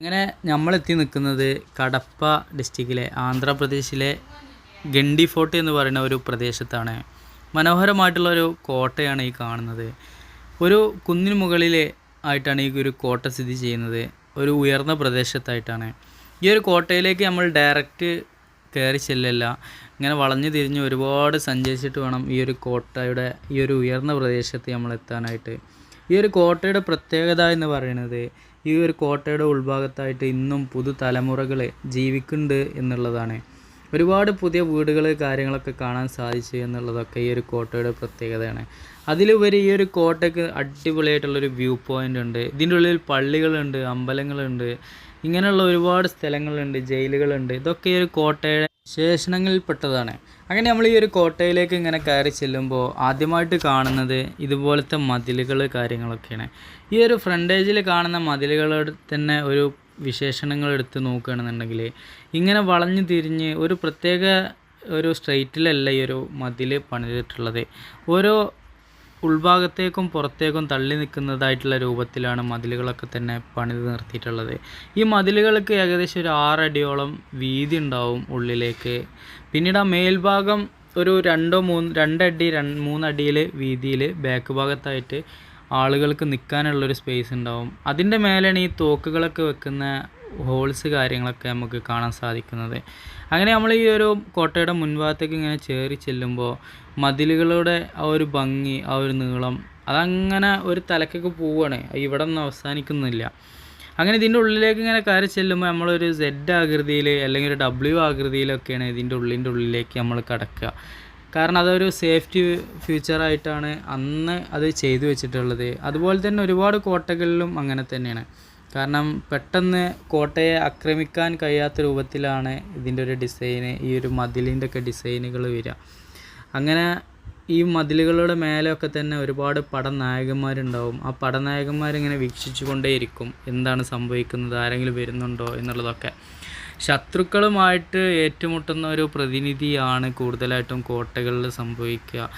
അങ്ങനെ നമ്മളെത്തി നിൽക്കുന്നത് കടപ്പ ഡിസ്ട്രിക്റ്റിലെ ആന്ധ്രാപ്രദേശിലെ ഗണ്ടി ഫോർട്ട് എന്ന് പറയുന്ന ഒരു പ്രദേശത്താണ്. മനോഹരമായിട്ടുള്ള ഒരു കോട്ടയാണ് ഈ കാണുന്നത്. ഒരു കുന്നിന് മുകളിൽ ആയിട്ടാണ് ഈ ഒരു കോട്ട സ്ഥിതി ചെയ്യുന്നത്. ഒരു ഉയർന്ന പ്രദേശത്തായിട്ടാണ്. ഈ ഒരു കോട്ടയിലേക്ക് നമ്മൾ ഡയറക്റ്റ് കയറി ചെല്ലല്ല. ഇങ്ങനെ വളഞ്ഞു തിരിഞ്ഞ് ഒരുപാട് സഞ്ചരിച്ചിട്ട് വേണം ഈ ഒരു കോട്ടയുടെ ഈ ഒരു ഉയർന്ന പ്രദേശത്ത് നമ്മൾ എത്താനായിട്ട്. ഈ ഒരു കോട്ടയുടെ പ്രത്യേകത എന്ന് പറയുന്നത് ഈ ഒരു കോട്ടയുടെ ഉൾഭാഗത്തായിട്ട് ഇന്നും പുതുതലമുറകൾ ജീവിക്കുന്നുണ്ട് എന്നുള്ളതാണ്. ഒരുപാട് പുതിയ വീടുകൾ കാര്യങ്ങളൊക്കെ കാണാൻ സാധിച്ചു എന്നുള്ളതൊക്കെ ഈ ഒരു കോട്ടയുടെ പ്രത്യേകതയാണ്. അതിലുപരി ഈ ഒരു കോട്ടയ്ക്ക് അടിപൊളിയായിട്ടുള്ളൊരു വ്യൂ പോയിന്റ് ഉണ്ട്. ഇതിന്റെ ഉള്ളിൽ പള്ളികളുണ്ട് അമ്പലങ്ങളുണ്ട് ഇങ്ങനെയുള്ള ഒരുപാട് സ്ഥലങ്ങളുണ്ട് ജയിലുകളുണ്ട്. ഇതൊക്കെ ഈ ഒരു കോട്ടയുടെ ശേഷണങ്ങളിൽപ്പെട്ടതാണ് അങ്ങനെ നമ്മൾ ഈ ഒരു കോട്ടയിലേക്ക് ഇങ്ങനെ കയറി ചെല്ലുമ്പോൾ ആദ്യമായിട്ട് കാണുന്നത് ഇതുപോലത്തെ മതിലുകൾ കാര്യങ്ങളൊക്കെയാണ്. ഈ ഒരു ഫ്രണ്ടേജിൽ കാണുന്ന മതിലുകൾ തന്നെ ഒരു വിശേഷണങ്ങൾ എടുത്ത് നോക്കുകയാണെന്നുണ്ടെങ്കിൽ ഇങ്ങനെ വളഞ്ഞു തിരിഞ്ഞ് ഒരു പ്രത്യേക ഒരു സ്ട്രെയിറ്റിലല്ല ഈ ഒരു മതിൽ പണിതിട്ടുള്ളത്. ഓരോ ഉൾഭാഗത്തേക്കും പുറത്തേക്കും തള്ളി നിൽക്കുന്നതായിട്ടുള്ള രൂപത്തിലാണ് മതിലുകളൊക്കെ തന്നെ പണിത് നിർത്തിയിട്ടുള്ളത്. ഈ മതിലുകൾക്ക് ഏകദേശം ഒരു ആറടിയോളം വീതി ഉണ്ടാവും ഉള്ളിലേക്ക്. പിന്നീട് ആ മേൽഭാഗം ഒരു രണ്ടോ മൂന്ന് രണ്ടടി രണ്ട് മൂന്നടിയിൽ വീതിയിൽ ബാക്ക് ഭാഗത്തായിട്ട് ആളുകൾക്ക് നിൽക്കാനുള്ളൊരു സ്പേസ് ഉണ്ടാവും. അതിന്റെ മേലെയാണ് ഈ തോക്കുകളൊക്കെ വെക്കുന്ന ഹോൾസ് കാര്യങ്ങളൊക്കെ നമുക്ക് കാണാൻ സാധിക്കുന്നത്. അങ്ങനെ നമ്മൾ ഈ ഒരു കോട്ടയുടെ മുൻഭാഗത്തേക്ക് ഇങ്ങനെ ചേറി ചെല്ലുമ്പോൾ മതിലുകളുടെ ആ ഒരു ഭംഗി ആ ഒരു നീളം അതങ്ങനെ ഒരു തലക്കൊക്കെ പോവുകയാണ് ഇവിടെ ഒന്നും അവസാനിക്കുന്നില്ല. അങ്ങനെ ഇതിന്റെ ഉള്ളിലേക്ക് ഇങ്ങനെ കയറി ചെല്ലുമ്പോൾ നമ്മളൊരു സെഡ് ആകൃതിയിൽ അല്ലെങ്കിൽ ഒരു ഡബ്ല്യു ആകൃതിയിലൊക്കെയാണ് ഇതിന്റെ ഉള്ളിന്റെ ഉള്ളിലേക്ക് നമ്മൾ കിടക്കുക. കാരണം അതൊരു സേഫ്റ്റി ഫ്യൂച്ചറായിട്ടാണ് അന്ന് അത് ചെയ്തു വെച്ചിട്ടുള്ളത്. അതുപോലെ തന്നെ ഒരുപാട് കോട്ടകളിലും അങ്ങനെ തന്നെയാണ്. കാരണം പെട്ടെന്ന് കോട്ടയെ ആക്രമിക്കാൻ കഴിയാത്ത രൂപത്തിലാണ് ഇതിന്റെ ഒരു ഡിസൈന് ഈ ഒരു മതിലിന്റെ ഒക്കെ ഡിസൈനുകൾ വരിക. അങ്ങനെ ഈ മതിലുകളുടെ മേലെയൊക്കെ തന്നെ ഒരുപാട് പടനായകന്മാരുണ്ടാവും. ആ പടനായകന്മാരിങ്ങനെ വീക്ഷിച്ചു കൊണ്ടേയിരിക്കും എന്താണ് സംഭവിക്കുന്നത്? ആരെങ്കിലും വരുന്നുണ്ടോ എന്നുള്ളതൊക്കെ. ശത്രുക്കളുമായിട്ട് ഏറ്റുമുട്ടുന്ന ഒരു പ്രതിനിധിയാണ് കൂടുതലായിട്ടും കോട്ടകളിൽ സംഭവിക്കുക.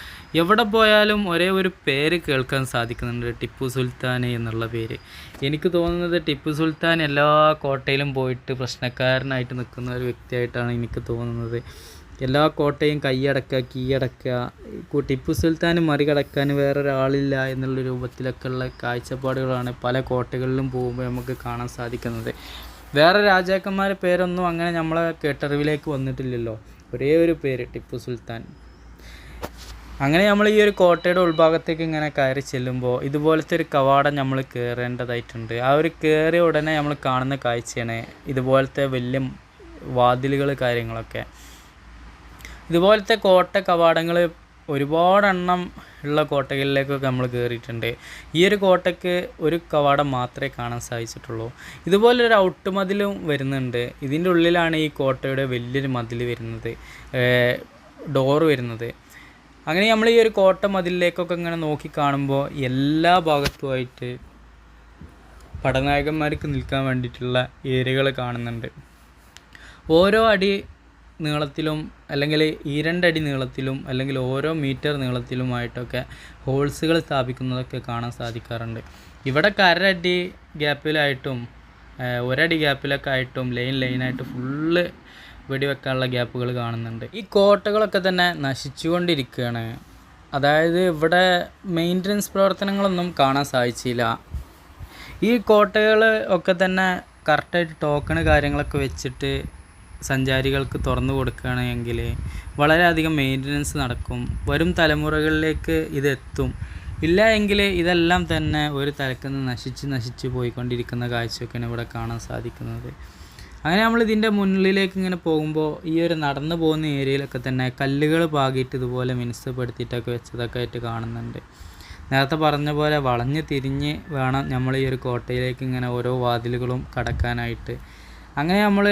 എവിടെ പോയാലും ഒരേ ഒരു പേര് കേൾക്കാൻ സാധിക്കുന്നുണ്ട് ടിപ്പു സുൽത്താൻ എന്നുള്ള പേര്. എനിക്ക് തോന്നുന്നത് ടിപ്പു സുൽത്താൻ എല്ലാ കോട്ടയിലും പോയിട്ട് പ്രശ്നക്കാരനായിട്ട് നിൽക്കുന്ന ഒരു വ്യക്തിയായിട്ടാണ് എനിക്ക് തോന്നുന്നത്. എല്ലാ കോട്ടയും കൈയടക്കുക കീയടക്കുക ടിപ്പു സുൽത്താൻ മറികടക്കാൻ വേറൊരാളില്ല എന്നുള്ള രൂപത്തിലൊക്കെയുള്ള കാഴ്ചപ്പാടുകളാണ് പല കോട്ടകളിലും പോകുമ്പോൾ നമുക്ക് കാണാൻ സാധിക്കുന്നത്. വേറെ രാജാക്കന്മാരെ പേരൊന്നും അങ്ങനെ നമ്മളെ കേട്ടറിവിലേക്ക് വന്നിട്ടില്ലല്ലോ. ഒരേ ഒരു പേര് ടിപ്പു സുൽത്താൻ. അങ്ങനെ നമ്മൾ ഈ ഒരു കോട്ടയുടെ ഉൾഭാഗത്തേക്ക് ഇങ്ങനെ കയറി ചെല്ലുമ്പോൾ ഇതുപോലത്തെ ഒരു കവാടം നമ്മൾ കയറേണ്ടതായിട്ടുണ്ട് ആ ഒരു കയറിയ ഉടനെ നമ്മൾ കാണുന്ന കാഴ്ചയാണ് ഇതുപോലത്തെ വലിയ വാതിലുകൾ കാര്യങ്ങളൊക്കെ. ഇതുപോലത്തെ കോട്ട കവാടങ്ങൾ ഒരുപാടെണ്ണം ഉള്ള കോട്ടകളിലേക്കൊക്കെ നമ്മൾ കയറിയിട്ടുണ്ട് ഈ ഒരു കോട്ടയ്ക്ക് ഒരു കവാടം മാത്രമേ കാണാൻ സാധിച്ചിട്ടുള്ളൂ. ഇതുപോലൊരു ഔട്ട് മതിലും വരുന്നുണ്ട്. ഇതിന്റെ ഉള്ളിലാണ് ഈ കോട്ടയുടെ വലിയൊരു മതിൽ വരുന്നത്. ഡോറ് വരുന്നത്. അങ്ങനെ നമ്മൾ ഈ ഒരു കോട്ട മതിലിലേക്കൊക്കെ ഇങ്ങനെ നോക്കി കാണുമ്പോൾ എല്ലാ ഭാഗത്തുമായിട്ട് പടനായകന്മാർക്ക് നിൽക്കാൻ വേണ്ടിയിട്ടുള്ള ഏരിയകൾ കാണുന്നുണ്ട്. ഓരോ അടി നീളത്തിലും അല്ലെങ്കിൽ ഈ രണ്ടടി നീളത്തിലും അല്ലെങ്കിൽ ഓരോ മീറ്റർ നീളത്തിലുമായിട്ടൊക്കെ ഹോൾസുകൾ സ്ഥാപിക്കുന്നതൊക്കെ കാണാൻ സാധിക്കാറുണ്ട്. ഇവിടെ കരടി ഗ്യാപ്പിലായിട്ടും ഒരടി ഗ്യാപ്പിലൊക്കെ ആയിട്ടും ലൈൻ ലൈനായിട്ട് ഫുള്ള് വെടിവെക്കാനുള്ള ഗ്യാപ്പുകൾ കാണുന്നുണ്ട്. ഈ കോട്ടകളൊക്കെ തന്നെ നശിച്ചുകൊണ്ടിരിക്കുകയാണ്. അതായത് ഇവിടെ മെയിന്റനൻസ് പ്രവർത്തനങ്ങളൊന്നും കാണാൻ സാധിച്ചില്ല. ഈ കോട്ടകൾ ഒക്കെ തന്നെ കറക്റ്റായിട്ട് ടോക്കണ് കാര്യങ്ങളൊക്കെ വെച്ചിട്ട് സഞ്ചാരികൾക്ക് തുറന്നു കൊടുക്കുകയാണെങ്കിൽ വളരെയധികം മെയിന്റനൻസ് നടക്കും. വരും തലമുറകളിലേക്ക് ഇതെത്തും ഇല്ല എങ്കിൽ ഇതെല്ലാം തന്നെ ഒരു തലക്കുന്ന് നശിച്ച് നശിച്ച് പോയിക്കൊണ്ടിരിക്കുന്ന കാഴ്ചയൊക്കെയാണ് ഇവിടെ കാണാൻ സാധിക്കുന്നത്. അങ്ങനെ നമ്മൾ ഇതിന്റെ മുന്നിലേക്ക് ഇങ്ങനെ പോകുമ്പോൾ ഈ ഒരു നടന്നു പോകുന്ന ഏരിയയിലൊക്കെ തന്നെ കല്ലുകൾ പാകിയിട്ട് ഇതുപോലെ മിനുസപ്പെടുത്തിയിട്ടൊക്കെ വെച്ചതൊക്കെ ആയിട്ട് കാണുന്നുണ്ട്. നേരത്തെ പറഞ്ഞ പോലെ വളഞ്ഞ് തിരിഞ്ഞ് വേണം നമ്മൾ ഈ ഒരു കോട്ടയിലേക്ക് ഇങ്ങനെ ഓരോ വാതിലുകളും കടക്കാനായിട്ട്. അങ്ങനെ നമ്മൾ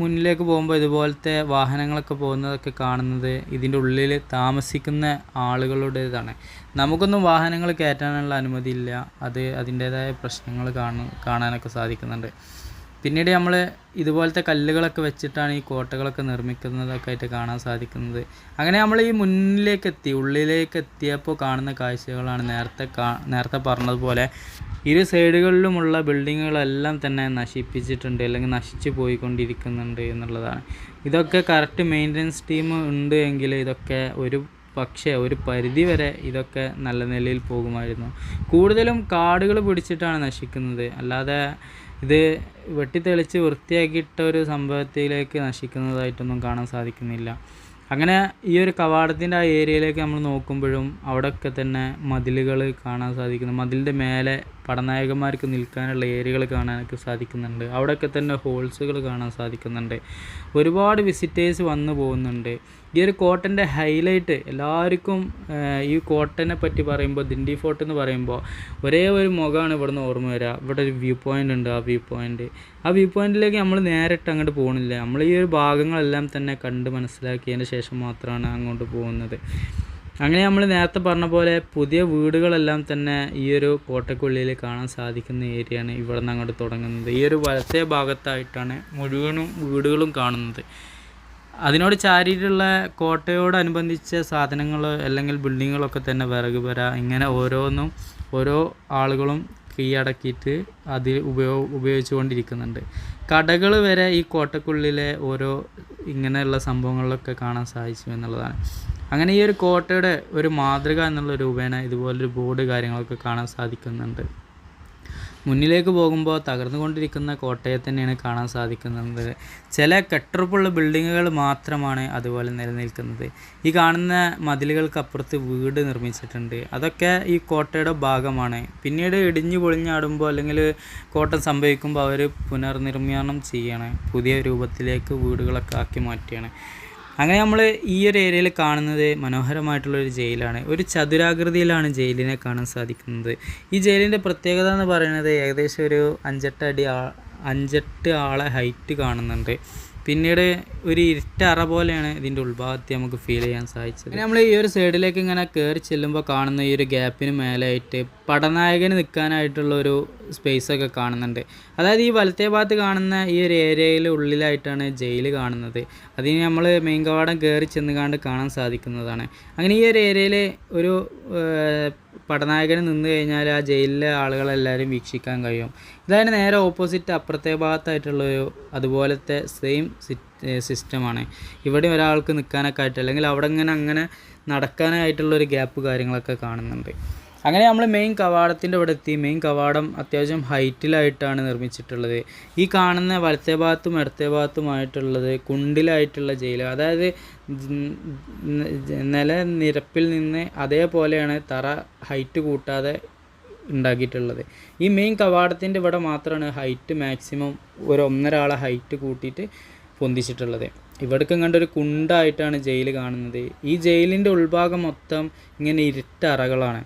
മുന്നിലേക്ക് പോകുമ്പോൾ ഇതുപോലത്തെ വാഹനങ്ങളൊക്കെ പോകുന്നതൊക്കെ കാണുന്നത് ഇതിന്റെ ഉള്ളിൽ താമസിക്കുന്ന ആളുകളുടേതാണ്. നമുക്കൊന്നും വാഹനങ്ങൾ കയറ്റാനുള്ള അനുമതിയില്ല. അത് അതിന്റേതായ പ്രശ്നങ്ങൾ കാണു കാണാനൊക്കെ സാധിക്കുന്നുണ്ട്. പിന്നീട് നമ്മൾ ഇതുപോലത്തെ കല്ലുകളൊക്കെ വെച്ചിട്ടാണ് ഈ കോട്ടകളൊക്കെ നിർമ്മിക്കുന്നതൊക്കെ ആയിട്ട് കാണാൻ സാധിക്കുന്നത്. അങ്ങനെ നമ്മൾ ഈ മുന്നിലേക്ക് എത്തി ഉള്ളിലേക്ക് എത്തിയപ്പോൾ കാണുന്ന കാഴ്ചകളാണ് നേരത്തെ കാ നേരത്തെ പറഞ്ഞതുപോലെ ഇരു സൈഡുകളിലുമുള്ള ബിൽഡിങ്ങുകളെല്ലാം തന്നെ നശിപ്പിച്ചിട്ടുണ്ട് അല്ലെങ്കിൽ നശിച്ചു പോയിക്കൊണ്ടിരിക്കുന്നുണ്ട് എന്നുള്ളതാണ്. ഇതൊക്കെ കറക്റ്റ് മെയിന്റനൻസ് ടീം ഉണ്ട് എങ്കിൽ ഇതൊക്കെ ഒരു പക്ഷേ ഒരു പരിധി വരെ ഇതൊക്കെ നല്ല നിലയിൽ പോകുമായിരുന്നു. കൂടുതലും കാടുകൾ പിടിച്ചിട്ടാണ് നശിക്കുന്നത്. അല്ലാതെ ഇത് വെട്ടിത്തെളിച്ച് വൃത്തിയാക്കിയിട്ട ഒരു സംഭവത്തിലേക്ക് നശിക്കുന്നതായിട്ടൊന്നും കാണാൻ സാധിക്കുന്നില്ല. അങ്ങനെ ഈ ഒരു കവാടത്തിന്റെ ആ ഏരിയയിലേക്ക് നമ്മൾ നോക്കുമ്പോഴും അവിടെയൊക്കെ തന്നെ മതിലുകൾ കാണാൻ സാധിക്കുന്നു. മതിലിന്റെ മേലെ പടനായകന്മാർക്ക് നിൽക്കാനുള്ള ഏരിയകൾ കാണാനൊക്കെ സാധിക്കുന്നുണ്ട്. അവിടെയൊക്കെ തന്നെ ഹോൾസുകൾ കാണാൻ സാധിക്കുന്നുണ്ട്. ഒരുപാട് വിസിറ്റേഴ്സ് വന്നു പോകുന്നുണ്ട്. ഈ ഒരു കോട്ടന്റെ ഹൈലൈറ്റ് എല്ലാവർക്കും ഈ കോട്ടനെ പറ്റി പറയുമ്പോൾ ദിണ്ടി ഫോർട്ട് എന്ന് പറയുമ്പോൾ ഒരേ ഒരു മുഖമാണ് ഇവിടുന്ന് ഓർമ്മ വരിക ഇവിടെ ഒരു വ്യൂ പോയിന്റ് ഉണ്ട് ആ വ്യൂ പോയിന്റ് ആ വ്യൂ പോയിന്റിലേക്ക് നമ്മൾ നേരിട്ട് അങ്ങോട്ട് പോകുന്നില്ല നമ്മൾ ഈ ഒരു ഭാഗങ്ങളെല്ലാം തന്നെ കണ്ട് മനസ്സിലാക്കിയതിന് ശേഷം മാത്രമാണ് അങ്ങോട്ട് പോകുന്നത്. അങ്ങനെ നമ്മൾ നേരത്തെ പറഞ്ഞ പോലെ പുതിയ വീടുകളെല്ലാം തന്നെ ഈ ഒരു കോട്ടയ്ക്കുള്ളിൽ കാണാൻ സാധിക്കുന്ന ഏരിയയാണ് ഇവിടെ നിന്ന് അങ്ങോട്ട് തുടങ്ങുന്നത്. ഈ ഒരു വലത്തെ ഭാഗത്തായിട്ടാണ് മുഴുവനും വീടുകളും കാണുന്നത്. അതിനോട് ചാരിയിട്ടുള്ള കോട്ടയോടനുബന്ധിച്ച സാധനങ്ങൾ അല്ലെങ്കിൽ ബിൽഡിങ്ങുകളൊക്കെ തന്നെ വിറക് വര ഇങ്ങനെ ഓരോന്നും ഓരോ ആളുകളും കീഴടക്കിയിട്ട് അതിൽ ഉപയോഗ ഉപയോഗിച്ചു കൊണ്ടിരിക്കുന്നുണ്ട് കടകൾ വരെ ഈ കോട്ടക്കുള്ളിലെ ഓരോ ഇങ്ങനെയുള്ള സംഭവങ്ങളിലൊക്കെ കാണാൻ സാധിച്ചു എന്നുള്ളതാണ്. അങ്ങനെ ഈ ഒരു കോട്ടയുടെ ഒരു മാതൃക എന്നുള്ള രൂപേണ ഇതുപോലൊരു ബോർഡ് കാര്യങ്ങളൊക്കെ കാണാൻ സാധിക്കുന്നുണ്ട്. മുന്നിലേക്ക് പോകുമ്പോൾ തകർന്നുകൊണ്ടിരിക്കുന്ന കോട്ടയെ തന്നെയാണ് കാണാൻ സാധിക്കുന്നത്. ചില കെട്ടുറപ്പുള്ള ബിൽഡിങ്ങുകൾ മാത്രമാണ് അതുപോലെ നിലനിൽക്കുന്നത്. ഈ കാണുന്ന മതിലുകൾക്കപ്പുറത്ത് വീട് നിർമ്മിച്ചിട്ടുണ്ട്. അതൊക്കെ ഈ കോട്ടയുടെ ഭാഗമാണ്. പിന്നീട് ഇടിഞ്ഞു പൊളിഞ്ഞാടുമ്പോൾ അല്ലെങ്കിൽ കോട്ട സംഭവിക്കുമ്പോൾ അവർ പുനർനിർമ്മാണം ചെയ്യണം. പുതിയ രൂപത്തിലേക്ക് വീടുകളൊക്കെ ആക്കി മാറ്റുകയാണ്. അങ്ങനെ നമ്മൾ ഈ ഒരു ഏരിയയിൽ കാണുന്നത് മനോഹരമായിട്ടുള്ളൊരു ജയിലാണ്. ഒരു ചതുരാകൃതിയിലാണ് ജയിലിനെ കാണാൻ സാധിക്കുന്നത്. ഈ ജയിലിന്റെ പ്രത്യേകത എന്ന് പറയുന്നത് ഏകദേശം ഒരു അഞ്ചെട്ട് അടി അഞ്ചെട്ട് ആളെ ഹൈറ്റ് കാണുന്നുണ്ട്. പിന്നീട് ഒരു ഇരുട്ടറ പോലെയാണ് ഇതിന്റെ ഉൾഭാഗത്ത് നമുക്ക് ഫീൽ ചെയ്യാൻ സാധിച്ചത്. പിന്നെ നമ്മൾ ഈ ഒരു സൈഡിലേക്ക് ഇങ്ങനെ കയറി ചെല്ലുമ്പോൾ കാണുന്ന ഈ ഒരു ഗ്യാപ്പിന് മേലായിട്ട് പടനായകന് നിൽക്കാനായിട്ടുള്ള ഒരു സ്പേസൊക്കെ കാണുന്നുണ്ട്. അതായത് ഈ വലത്തേ ഭാഗത്ത് കാണുന്ന ഈ ഒരു ഏരിയയിൽ ഉള്ളിലായിട്ടാണ് ജയിൽ കാണുന്നത്. അതിന് നമ്മൾ മെയിൻ കവാടം കയറി ചെന്നുകാണ്ട് കാണാൻ സാധിക്കുന്നതാണ്. അങ്ങനെ ഈ ഒരു ഏരിയയിൽ ഒരു പടനായകന് നിന്ന് കഴിഞ്ഞാൽ ആ ജയിലിലെ ആളുകളെല്ലാവരും വീക്ഷിക്കാൻ കഴിയും. ഇതാണ് നേരെ ഓപ്പോസിറ്റ് അപ്പുറത്തെ ഭാഗത്തായിട്ടുള്ള ഒരു അതുപോലത്തെ സെയിം സിസ്റ്റമാണ് ഇവിടെ ഒരാൾക്ക് നിൽക്കാനൊക്കെ ആയിട്ട് അല്ലെങ്കിൽ അവിടെ ഇങ്ങനെ അങ്ങനെ നടക്കാനായിട്ടുള്ളൊരു ഗ്യാപ്പ് കാര്യങ്ങളൊക്കെ കാണുന്നുണ്ട്. അങ്ങനെ നമ്മൾ മെയിൻ കവാടത്തിന്റെ ഇവിടെ എത്തി മെയിൻ കവാടം അത്യാവശ്യം ഹൈറ്റിലായിട്ടാണ് നിർമ്മിച്ചിട്ടുള്ളത്. ഈ കാണുന്ന വലത്തെ ഭാഗത്തും ഇടത്തെ ഭാഗത്തുമായിട്ടുള്ളത് കുണ്ടിലായിട്ടുള്ള ജയിൽ അതായത് നില നിലനിരപ്പിൽ നിന്ന് അതേപോലെയാണ് തറ ഹൈറ്റ് കൂട്ടാതെ ഉണ്ടാക്കിയിട്ടുള്ളത്. ഈ മെയിൻ കവാടത്തിന്റെ ഇവിടെ മാത്രമാണ് ഹൈറ്റ് മാക്സിമം ഒരു ഒന്നരാളെ ഹൈറ്റ് കൂട്ടിയിട്ട് പൊന്തിച്ചിട്ടുള്ളത്. ഇവിടേക്കും കണ്ടൊരു കുണ്ടായിട്ടാണ് ജയിൽ കാണുന്നത്. ഈ ജയിലിന്റെ ഉൾഭാഗം മൊത്തം ഇങ്ങനെ ഇരുട്ടറകളാണ്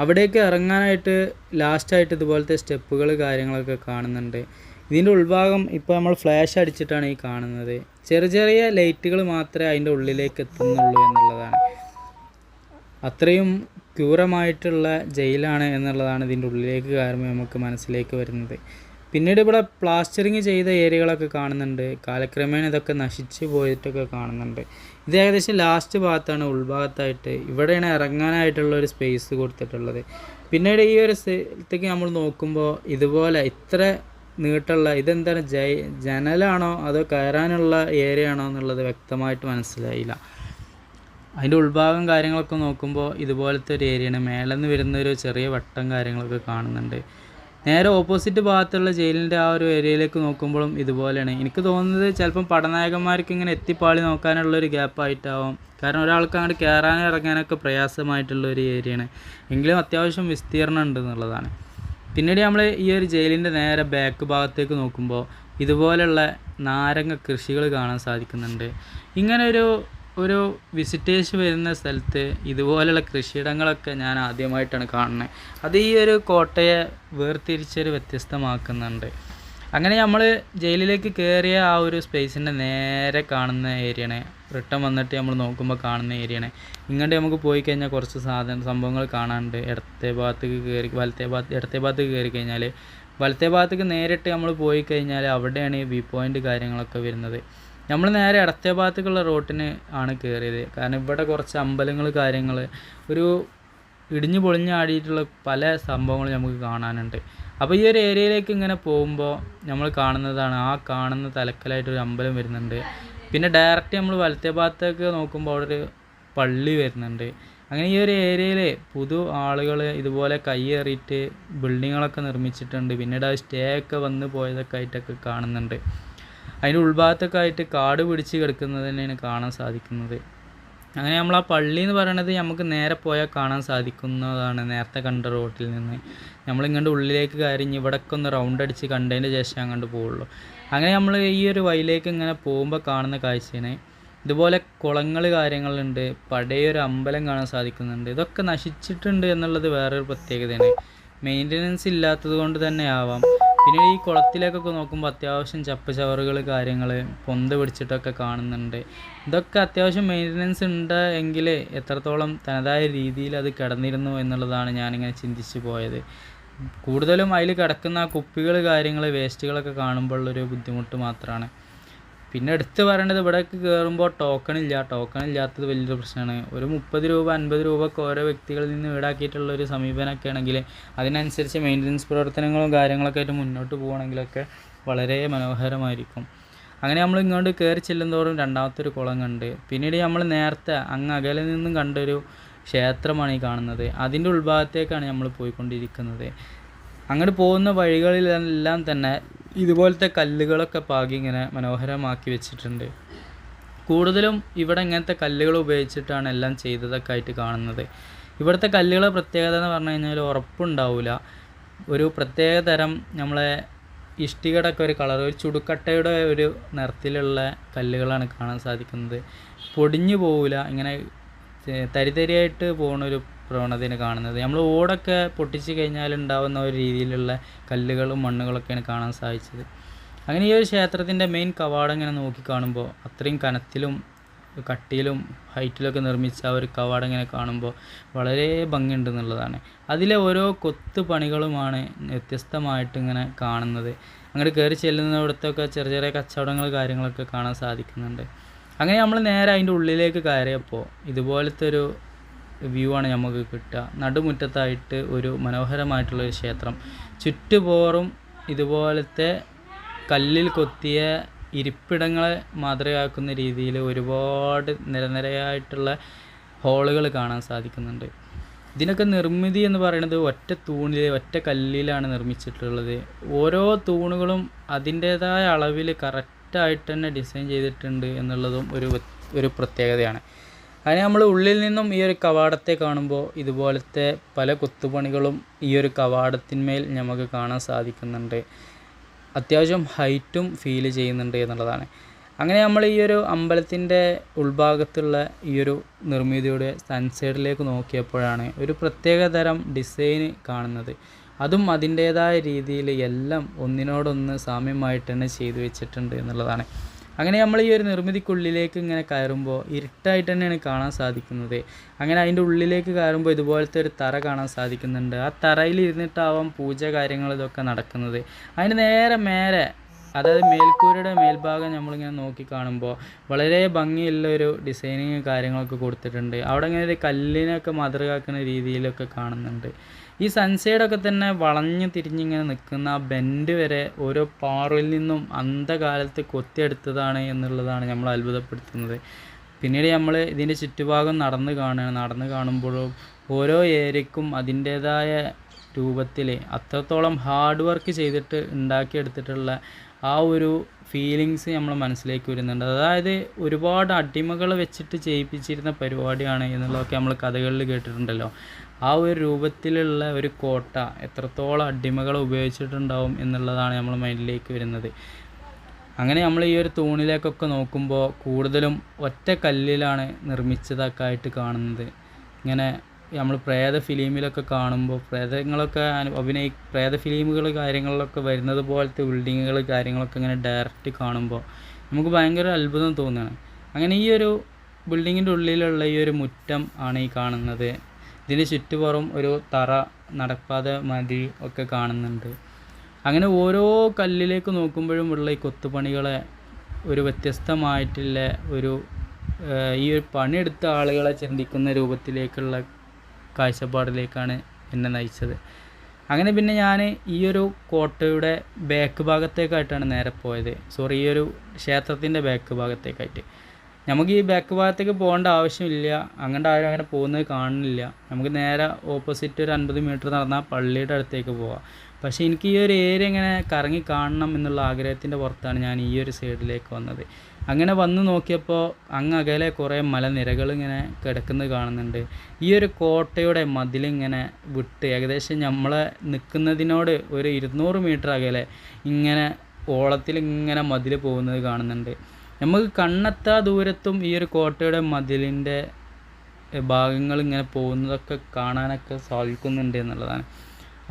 അവിടേക്ക് ഇറങ്ങാനായിട്ട് ലാസ്റ്റായിട്ട് ഇതുപോലത്തെ സ്റ്റെപ്പുകൾ കാര്യങ്ങളൊക്കെ കാണുന്നുണ്ട്. ഇതിന്റെ ഉൾഭാഗം ഇപ്പോൾ നമ്മൾ ഫ്ലാഷ് അടിച്ചിട്ടാണ് ഈ കാണുന്നത്. ചെറിയ ചെറിയ ലൈറ്റുകൾ മാത്രമേ അതിന്റെ ഉള്ളിലേക്ക് എത്തുന്നുള്ളൂ എന്നുള്ളതാണ്. അത്രയും ക്യൂറമായിട്ടുള്ള ജയിലാണ് എന്നുള്ളതാണ് ഇതിന്റെ ഉള്ളിലേക്ക് കയറുമ്പോൾ നമുക്ക് മനസ്സിലേക്ക് വരുന്നത്. പിന്നീട് ഇവിടെ പ്ലാസ്റ്ററിങ് ചെയ്ത ഏരിയകളൊക്കെ കാണുന്നുണ്ട്. കാലക്രമേണ ഇതൊക്കെ നശിച്ച് പോയിട്ടൊക്കെ കാണുന്നുണ്ട്. ഇത് ഏകദേശം ലാസ്റ്റ് ഭാഗത്താണ് ഉൾഭാഗത്തായിട്ട്. ഇവിടെയാണ് ഇറങ്ങാനായിട്ടുള്ള ഒരു സ്പേസ് കൊടുത്തിട്ടുള്ളത്. പിന്നീട് ഈ ഒരു സ്ഥലത്തേക്ക് നമ്മൾ നോക്കുമ്പോൾ ഇതുപോലെ ഇത്ര നീട്ടുള്ള ഇതെന്താണ്? ജൈ ജനലാണോ അതോ കയറാനുള്ള ഏരിയ ആണോ എന്നുള്ളത് വ്യക്തമായിട്ട് മനസ്സിലായില്ല. അതിന്റെ ഉൾഭാഗം കാര്യങ്ങളൊക്കെ നോക്കുമ്പോൾ ഇതുപോലത്തെ ഒരു ഏരിയയാണ് മേലെ നിന്ന് വരുന്ന ഒരു ചെറിയ വട്ടം കാര്യങ്ങളൊക്കെ കാണുന്നുണ്ട്. നേരെ ഓപ്പോസിറ്റ് ഭാഗത്തുള്ള ജയിലിന്റെ ആ ഒരു ഏരിയയിലേക്ക് നോക്കുമ്പോഴും ഇതുപോലെയാണ്. എനിക്ക് തോന്നുന്നത് ചിലപ്പം പടനായകന്മാർക്ക് ഇങ്ങനെ എത്തിപ്പാളി നോക്കാനുള്ള ഒരു ഗ്യാപ്പായിട്ടാവും കാരണം ഒരാൾക്ക് അങ്ങോട്ട് കയറാനും ഇറങ്ങാനൊക്കെ പ്രയാസമായിട്ടുള്ള ഒരു ഏരിയയാണ് എങ്കിലും അത്യാവശ്യം വിസ്തീർണം ഉണ്ട് എന്നുള്ളതാണ്. പിന്നീട് നമ്മൾ ഈ ഒരു ജയിലിന്റെ നേരെ ബാക്ക് ഭാഗത്തേക്ക് നോക്കുമ്പോൾ ഇതുപോലെയുള്ള നാരങ്ങ കൃഷികൾ കാണാൻ സാധിക്കുന്നുണ്ട്. ഇങ്ങനെ ഒരു വിസിറ്റേഴ്സ് വരുന്ന സ്ഥലത്ത് ഇതുപോലെയുള്ള കൃഷിയിടങ്ങളൊക്കെ ഞാൻ ആദ്യമായിട്ടാണ് കാണുന്നത്. അത് ഈ ഒരു കോട്ടയെ വേർതിരിച്ചൊരു വ്യത്യസ്തമാക്കുന്നുണ്ട്. അങ്ങനെ നമ്മൾ ജയിലിലേക്ക് കയറിയ ആ ഒരു സ്പേസിന്റെ നേരെ കാണുന്ന ഏരിയയാണ് റിട്ടേൺ വന്നിട്ട് നമ്മൾ നോക്കുമ്പോൾ കാണുന്ന ഏരിയയാണ് ഇങ്ങോട്ട് നമുക്ക് പോയി കഴിഞ്ഞാൽ കുറച്ച് സാധന സംഭവങ്ങൾ കാണാനുണ്ട്. ഇടത്തെ ഭാഗത്തേക്ക് കയറി വലത്തെ ഭാഗത്ത് ഇടത്തെ ഭാഗത്തേക്ക് കയറി കഴിഞ്ഞാൽ വലത്തെ ഭാഗത്തേക്ക് നേരിട്ട് നമ്മൾ പോയി കഴിഞ്ഞാൽ അവിടെയാണ് ഈ വ്യൂ പോയിന്റ് കാര്യങ്ങളൊക്കെ വരുന്നത്. നമ്മൾ നേരെ ഇടത്തെ ഭാഗത്തേക്കുള്ള റോട്ടിന് ആണ് കയറിയത്. കാരണം ഇവിടെ കുറച്ച് അമ്പലങ്ങൾ കാര്യങ്ങൾ ഒരു ഇടിഞ്ഞു പൊളിഞ്ഞാടിയിട്ടുള്ള പല സംഭവങ്ങളും നമുക്ക് കാണാനുണ്ട്. അപ്പോൾ ഈ ഒരു ഏരിയയിലേക്ക് ഇങ്ങനെ പോകുമ്പോൾ നമ്മൾ കാണുന്നതാണ് ആ കാണുന്ന തലക്കലായിട്ടൊരു അമ്പലം വരുന്നുണ്ട്. പിന്നെ ഡയറക്റ്റ് നമ്മൾ വലത്തെ ഭാഗത്തേക്ക് നോക്കുമ്പോൾ അവിടെ ഒരു പള്ളി വരുന്നുണ്ട്. അങ്ങനെ ഈ ഒരു ഏരിയയിൽ പുതു ആളുകൾ ഇതുപോലെ കയ്യേറിയിട്ട് ബിൽഡിങ്ങുകളൊക്കെ നിർമ്മിച്ചിട്ടുണ്ട്. പിന്നീട് അത് സ്റ്റേ ഒക്കെ വന്ന് പോയതൊക്കെ ആയിട്ടൊക്കെ കാണുന്നുണ്ട്. അതിന്റെ ഉൾഭാഗത്തൊക്കെ ആയിട്ട് കാട് പിടിച്ച് കിടക്കുന്നത് കാണാൻ സാധിക്കുന്നത്. അങ്ങനെ നമ്മൾ ആ പള്ളി എന്ന് പറയണത് നമുക്ക് നേരെ പോയാൽ കാണാൻ സാധിക്കുന്നതാണ് നേരത്തെ കണ്ട റോട്ടിൽ നിന്ന്. നമ്മളിങ്ങോട്ട് ഉള്ളിലേക്ക് കയറി ഇനി ഇവിടൊക്കെ ഒന്ന് റൗണ്ട് അടിച്ച് കണ്ടതിന് ശേഷം അങ്ങോട്ട് പോവുള്ളൂ. അങ്ങനെ നമ്മൾ ഈ ഒരു വഴിയിലേക്ക് ഇങ്ങനെ പോകുമ്പോൾ കാണുന്ന കാഴ്ചയാണ്. ഇതുപോലെ കുളങ്ങൾ കാര്യങ്ങളുണ്ട് പടയൊരു അമ്പലം കാണാൻ സാധിക്കുന്നുണ്ട്. ഇതൊക്കെ നശിച്ചിട്ടുണ്ട് എന്നുള്ളത് വേറൊരു പ്രത്യേകതയാണ്. മെയിന്റനൻസ് ഇല്ലാത്തത് കൊണ്ട് തന്നെ ആവാം. പിന്നെ ഈ കുളത്തിലേക്കൊക്കെ നോക്കുമ്പോൾ അത്യാവശ്യം ചപ്പ് ചവറുകൾ കാര്യങ്ങൾ പൊന്ത് പിടിച്ചിട്ടൊക്കെ കാണുന്നുണ്ട്. ഇതൊക്കെ അത്യാവശ്യം മെയിന്റനൻസ് ഉണ്ട് എങ്കിൽ എത്രത്തോളം തനതായ രീതിയിൽ അത് കിടന്നിരുന്നു എന്നുള്ളതാണ് ഞാനിങ്ങനെ ചിന്തിച്ചു പോയത്. കൂടുതലും അതിൽ കിടക്കുന്ന ആ കുപ്പികൾ കാര്യങ്ങൾ വേസ്റ്റുകളൊക്കെ കാണുമ്പോഴുള്ളൊരു ബുദ്ധിമുട്ട് മാത്രമാണ് പിന്നെ എടുത്ത് പറയേണ്ടത് ഇവിടേക്ക് കയറുമ്പോൾ ടോക്കൺ ഇല്ല. ടോക്കൺ ഇല്ലാത്തത് വലിയൊരു പ്രശ്നമാണ് ഒരു മുപ്പത് രൂപ അൻപത് രൂപ ഒക്കെ ഓരോ വ്യക്തികളിൽ നിന്ന് ഈടാക്കിയിട്ടുള്ള ഒരു സമീപനമൊക്കെ ആണെങ്കിൽ അതിനനുസരിച്ച് മെയിന്റനൻസ് പ്രവർത്തനങ്ങളും കാര്യങ്ങളൊക്കെ ആയിട്ട് മുന്നോട്ട് പോകുകയാണെങ്കിലൊക്കെ വളരെ മനോഹരമായിരിക്കും. അങ്ങനെ നമ്മൾ ഇങ്ങോട്ട് കയറി ചെല്ലുന്തോറും രണ്ടാമത്തെ ഒരു കുളം കണ്ട്. പിന്നീട് നമ്മൾ നേരത്തെ അങ്ങ് അകലെ നിന്നും കണ്ടൊരു ക്ഷേത്രമാണ് ഈ കാണുന്നത്. അതിന്റെ ഉൾഭാഗത്തേക്കാണ് നമ്മൾ പോയിക്കൊണ്ടിരിക്കുന്നത്. അങ്ങോട്ട് പോകുന്ന വഴികളിലെല്ലാം തന്നെ ഇതുപോലത്തെ കല്ലുകളൊക്കെ പാകി ഇങ്ങനെ മനോഹരമാക്കി വെച്ചിട്ടുണ്ട്. കൂടുതലും ഇവിടെ ഇങ്ങനത്തെ കല്ലുകൾ ഉപയോഗിച്ചിട്ടാണ് എല്ലാം ചെയ്തതൊക്കെ ആയിട്ട് കാണുന്നത്. ഇവിടുത്തെ കല്ലുകളെ പ്രത്യേകത എന്ന് പറഞ്ഞു കഴിഞ്ഞാൽ ഉറപ്പുണ്ടാവില്ല ഒരു പ്രത്യേക തരം നമ്മളെ ഇഷ്ടികയുടെ ഒക്കെ ഒരു കളർ ഒരു ചുടുക്കട്ടയുടെ ഒരു നിറത്തിലുള്ള കല്ലുകളാണ് കാണാൻ സാധിക്കുന്നത്. പൊടിഞ്ഞു പോവില്ല ഇങ്ങനെ തരിതരിയായിട്ട് പോകുന്ന ഒരു പ്രവണതയാണ് കാണുന്നത്. നമ്മൾ ഓടൊക്കെ പൊട്ടിച്ച് കഴിഞ്ഞാൽ ഉണ്ടാകുന്ന ഒരു രീതിയിലുള്ള കല്ലുകളും മണ്ണുകളൊക്കെയാണ് കാണാൻ സാധിച്ചത്. അങ്ങനെ ഈ ഒരു ക്ഷേത്രത്തിന്റെ മെയിൻ കവാടം ഇങ്ങനെ നോക്കി കാണുമ്പോൾ അത്രയും കനത്തിലും കട്ടിയിലും ഹൈറ്റിലൊക്കെ നിർമ്മിച്ച ആ ഒരു കവാടം ഇങ്ങനെ കാണുമ്പോൾ വളരെ ഭംഗിയുണ്ട് എന്നുള്ളതാണ്. അതിലെ ഓരോ കൊത്തു പണികളുമാണ് വ്യത്യസ്തമായിട്ട് ഇങ്ങനെ കാണുന്നത്. അങ്ങോട്ട് കയറി ചെല്ലുന്നിടത്തൊക്കെ ചെറിയ ചെറിയ കച്ചവടങ്ങൾ കാര്യങ്ങളൊക്കെ കാണാൻ സാധിക്കുന്നുണ്ട്. അങ്ങനെ നമ്മൾ നേരെ അതിന്റെ ഉള്ളിലേക്ക് കയറിയപ്പോൾ ഇതുപോലത്തെ ഒരു വ്യൂ ആണ് നമുക്ക് കിട്ടുക. നടുമുറ്റത്തായിട്ട് ഒരു മനോഹരമായിട്ടുള്ള ഒരു ക്ഷേത്രം. ചുറ്റുപോറും ഇതുപോലത്തെ കല്ലിൽ കൊത്തിയ ഇരിപ്പിടങ്ങളെ മാതൃകയാക്കുന്ന രീതിയിൽ ഒരുപാട് നിരനിരയായിട്ടുള്ള ഹോളുകൾ കാണാൻ സാധിക്കുന്നുണ്ട്. ഇതിനൊക്കെ നിർമ്മിതി എന്ന് പറയുന്നത് ഒറ്റ തൂണിൽ ഒറ്റ കല്ലിലാണ് നിർമ്മിച്ചിട്ടുള്ളത്. ഓരോ തൂണുകളും അതിന്റേതായ അളവിൽ കറക്റ്റായിട്ട് തന്നെ ഡിസൈൻ ചെയ്തിട്ടുണ്ട് എന്നുള്ളതും ഒരു ഒരു പ്രത്യേകതയാണ്. അതിന് നമ്മൾ ഉള്ളിൽ നിന്നും ഈ ഒരു കവാടത്തെ കാണുമ്പോൾ ഇതുപോലത്തെ പല കൊത്തുപണികളും ഈ ഒരു കവാടത്തിന്മേൽ നമുക്ക് കാണാൻ സാധിക്കുന്നുണ്ട്. അത്യാവശ്യം ഹൈറ്റും ഫീൽ ചെയ്യുന്നുണ്ട് എന്നുള്ളതാണ്. അങ്ങനെ നമ്മൾ ഈ ഒരു അമ്പലത്തിന്റെ ഉൾഭാഗത്തുള്ള ഈ ഒരു നിർമ്മിതിയുടെ സൺസൈഡിലേക്ക് നോക്കിയപ്പോഴാണ് ഒരു പ്രത്യേക തരം ഡിസൈന് കാണുന്നത്. അതും അതിന്റേതായ രീതിയിൽ എല്ലാം ഒന്നിനോടൊന്ന് സാമ്യമായിട്ട് തന്നെ ചെയ്തു വെച്ചിട്ടുണ്ട് എന്നുള്ളതാണ്. അങ്ങനെ നമ്മൾ ഈ ഒരു നിർമ്മിതിക്കുള്ളിലേക്ക് ഇങ്ങനെ കയറുമ്പോൾ ഇരുട്ടായിട്ട് തന്നെയാണ് കാണാൻ സാധിക്കുന്നത്. അങ്ങനെ അതിന്റെ ഉള്ളിലേക്ക് കയറുമ്പോൾ ഇതുപോലത്തെ ഒരു തറ കാണാൻ സാധിക്കുന്നുണ്ട്. ആ തറയിൽ ഇരുന്നിട്ടാവാം പൂജ കാര്യങ്ങൾ ഇതൊക്കെ നടക്കുന്നത്. അതിന് നേരെ മേലെ അതായത് മേൽക്കൂരയുടെ മേൽഭാഗം നമ്മളിങ്ങനെ നോക്കി കാണുമ്പോൾ വളരെ ഭംഗിയുള്ള ഒരു ഡിസൈനിങ് കാര്യങ്ങളൊക്കെ കൊടുത്തിട്ടുണ്ട്. അവിടെ ഇങ്ങനെ ഒരു കല്ലിനൊക്കെ മാതൃകാക്കുന്ന രീതിയിലൊക്കെ കാണുന്നുണ്ട്. ഈ സൺസൈഡൊക്കെ തന്നെ വളഞ്ഞു തിരിഞ്ഞിങ്ങനെ നിൽക്കുന്ന ആ ബെൻഡ് വരെ ഓരോ പാറയിൽ നിന്നും അന്ധകാലത്ത് കൊത്തിയെടുത്തതാണ് എന്നുള്ളതാണ് നമ്മൾ അത്ഭുതപ്പെടുത്തുന്നത്. പിന്നീട് നമ്മൾ ഇതിന്റെ ചുറ്റുഭാഗം നടന്ന് കാണുകയാണ്. നടന്ന് കാണുമ്പോഴും ഓരോ ഏരിയക്കും അതിന്റേതായ രൂപത്തിൽ അത്രത്തോളം ഹാർഡ് വർക്ക് ചെയ്തിട്ട് ഉണ്ടാക്കിയെടുത്തിട്ടുള്ള ആ ഒരു ഫീലിങ്സ് നമ്മൾ മനസ്സിലേക്ക് വരുന്നുണ്ട്. അതായത് ഒരുപാട് അടിമകൾ വെച്ചിട്ട് ചെയ്യിപ്പിച്ചിരുന്ന പരിപാടിയാണ് എന്നുള്ളതൊക്കെ നമ്മൾ കഥകളിൽ കേട്ടിട്ടുണ്ടല്ലോ. ആ ഒരു രൂപത്തിലുള്ള ഒരു കോട്ട എത്രത്തോളം അടിമകൾ ഉപയോഗിച്ചിട്ടുണ്ടാവും എന്നുള്ളതാണ് നമ്മൾ മൈൻഡിലേക്ക് വരുന്നത്. അങ്ങനെ നമ്മൾ ഈ ഒരു തൂണിലേക്കൊക്കെ നോക്കുമ്പോൾ കൂടുതലും ഒറ്റ കല്ലിലാണ് നിർമ്മിച്ചതൊക്കെ ആയിട്ട് കാണുന്നത്. ഇങ്ങനെ നമ്മൾ പ്രേത ഫിലിമിലൊക്കെ കാണുമ്പോൾ പ്രേതങ്ങളൊക്കെ അഭിനയി പ്രേത ഫിലിമുകൾ കാര്യങ്ങളിലൊക്കെ വരുന്നത് പോലത്തെ ബിൽഡിങ്ങുകൾ കാര്യങ്ങളൊക്കെ ഇങ്ങനെ ഡയറക്റ്റ് കാണുമ്പോൾ നമുക്ക് ഭയങ്കര അത്ഭുതം തോന്നുകയാണ്. അങ്ങനെ ഈ ഒരു ബിൽഡിങ്ങിന്റെ ഉള്ളിലുള്ള ഈ ഒരു മുറ്റം ആണ് ഈ കാണുന്നത്. ഇതിന് ചുറ്റുപുറം ഒരു തറ നടപ്പാത മതി ഒക്കെ കാണുന്നുണ്ട്. അങ്ങനെ ഓരോ കല്ലിലേക്ക് നോക്കുമ്പോഴും ഉള്ള ഈ കൊത്തുപണികളെ ഒരു വ്യത്യസ്തമായിട്ടുള്ള ഒരു ഈ ഒരു പണിയെടുത്ത ആളുകളെ ചിന്തിക്കുന്ന രൂപത്തിലേക്കുള്ള കാഴ്ചപ്പാടിലേക്കാണ് എന്നെ നയിച്ചത്. അങ്ങനെ പിന്നെ ഞാൻ ഈ ഒരു കോട്ടയുടെ ബാക്ക് ഭാഗത്തേക്കായിട്ടാണ് നേരെ പോയത്. സോറി ഈ ഒരു ക്ഷേത്രത്തിന്റെ ബാക്ക് ഭാഗത്തേക്കായിട്ട്. നമുക്ക് ഈ ബാക്ക് ഭാഗത്തേക്ക് പോകേണ്ട ആവശ്യമില്ല. അങ്ങോട്ട് ആരും അങ്ങനെ പോകുന്നത് കാണുന്നില്ല. നമുക്ക് നേരെ ഓപ്പോസിറ്റ് ഒരു അൻപത് മീറ്റർ നടന്നാൽ പള്ളിയുടെ അടുത്തേക്ക് പോവാം. പക്ഷേ എനിക്ക് ഈ ഒരു ഏരിയ ഇങ്ങനെ കറങ്ങി കാണണം എന്നുള്ള ആഗ്രഹത്തിന്റെ പുറത്താണ് ഞാൻ ഈ ഒരു സൈഡിലേക്ക് വന്നത്. അങ്ങനെ വന്ന് നോക്കിയപ്പോൾ അങ്ങ് അകലെ കുറേ മലനിരകൾ ഇങ്ങനെ കിടക്കുന്നത് കാണുന്നുണ്ട്. ഈ ഒരു കോട്ടയുടെ മതിലിങ്ങനെ വിട്ട് ഏകദേശം നമ്മളെ നിൽക്കുന്നതിനോട് ഒരു ഇരുന്നൂറ് മീറ്റർ അകലെ ഇങ്ങനെ ഓളത്തിൽ ഇങ്ങനെ മതിൽ പോകുന്നത് കാണുന്നുണ്ട്. നമുക്ക് കണ്ണെത്താ ദൂരത്തും ഈ ഒരു കോട്ടയുടെ മതിലിന്റെ ഭാഗങ്ങൾ ഇങ്ങനെ പോകുന്നതൊക്കെ കാണാനൊക്കെ സാധിക്കുന്നുണ്ട് എന്നുള്ളതാണ്.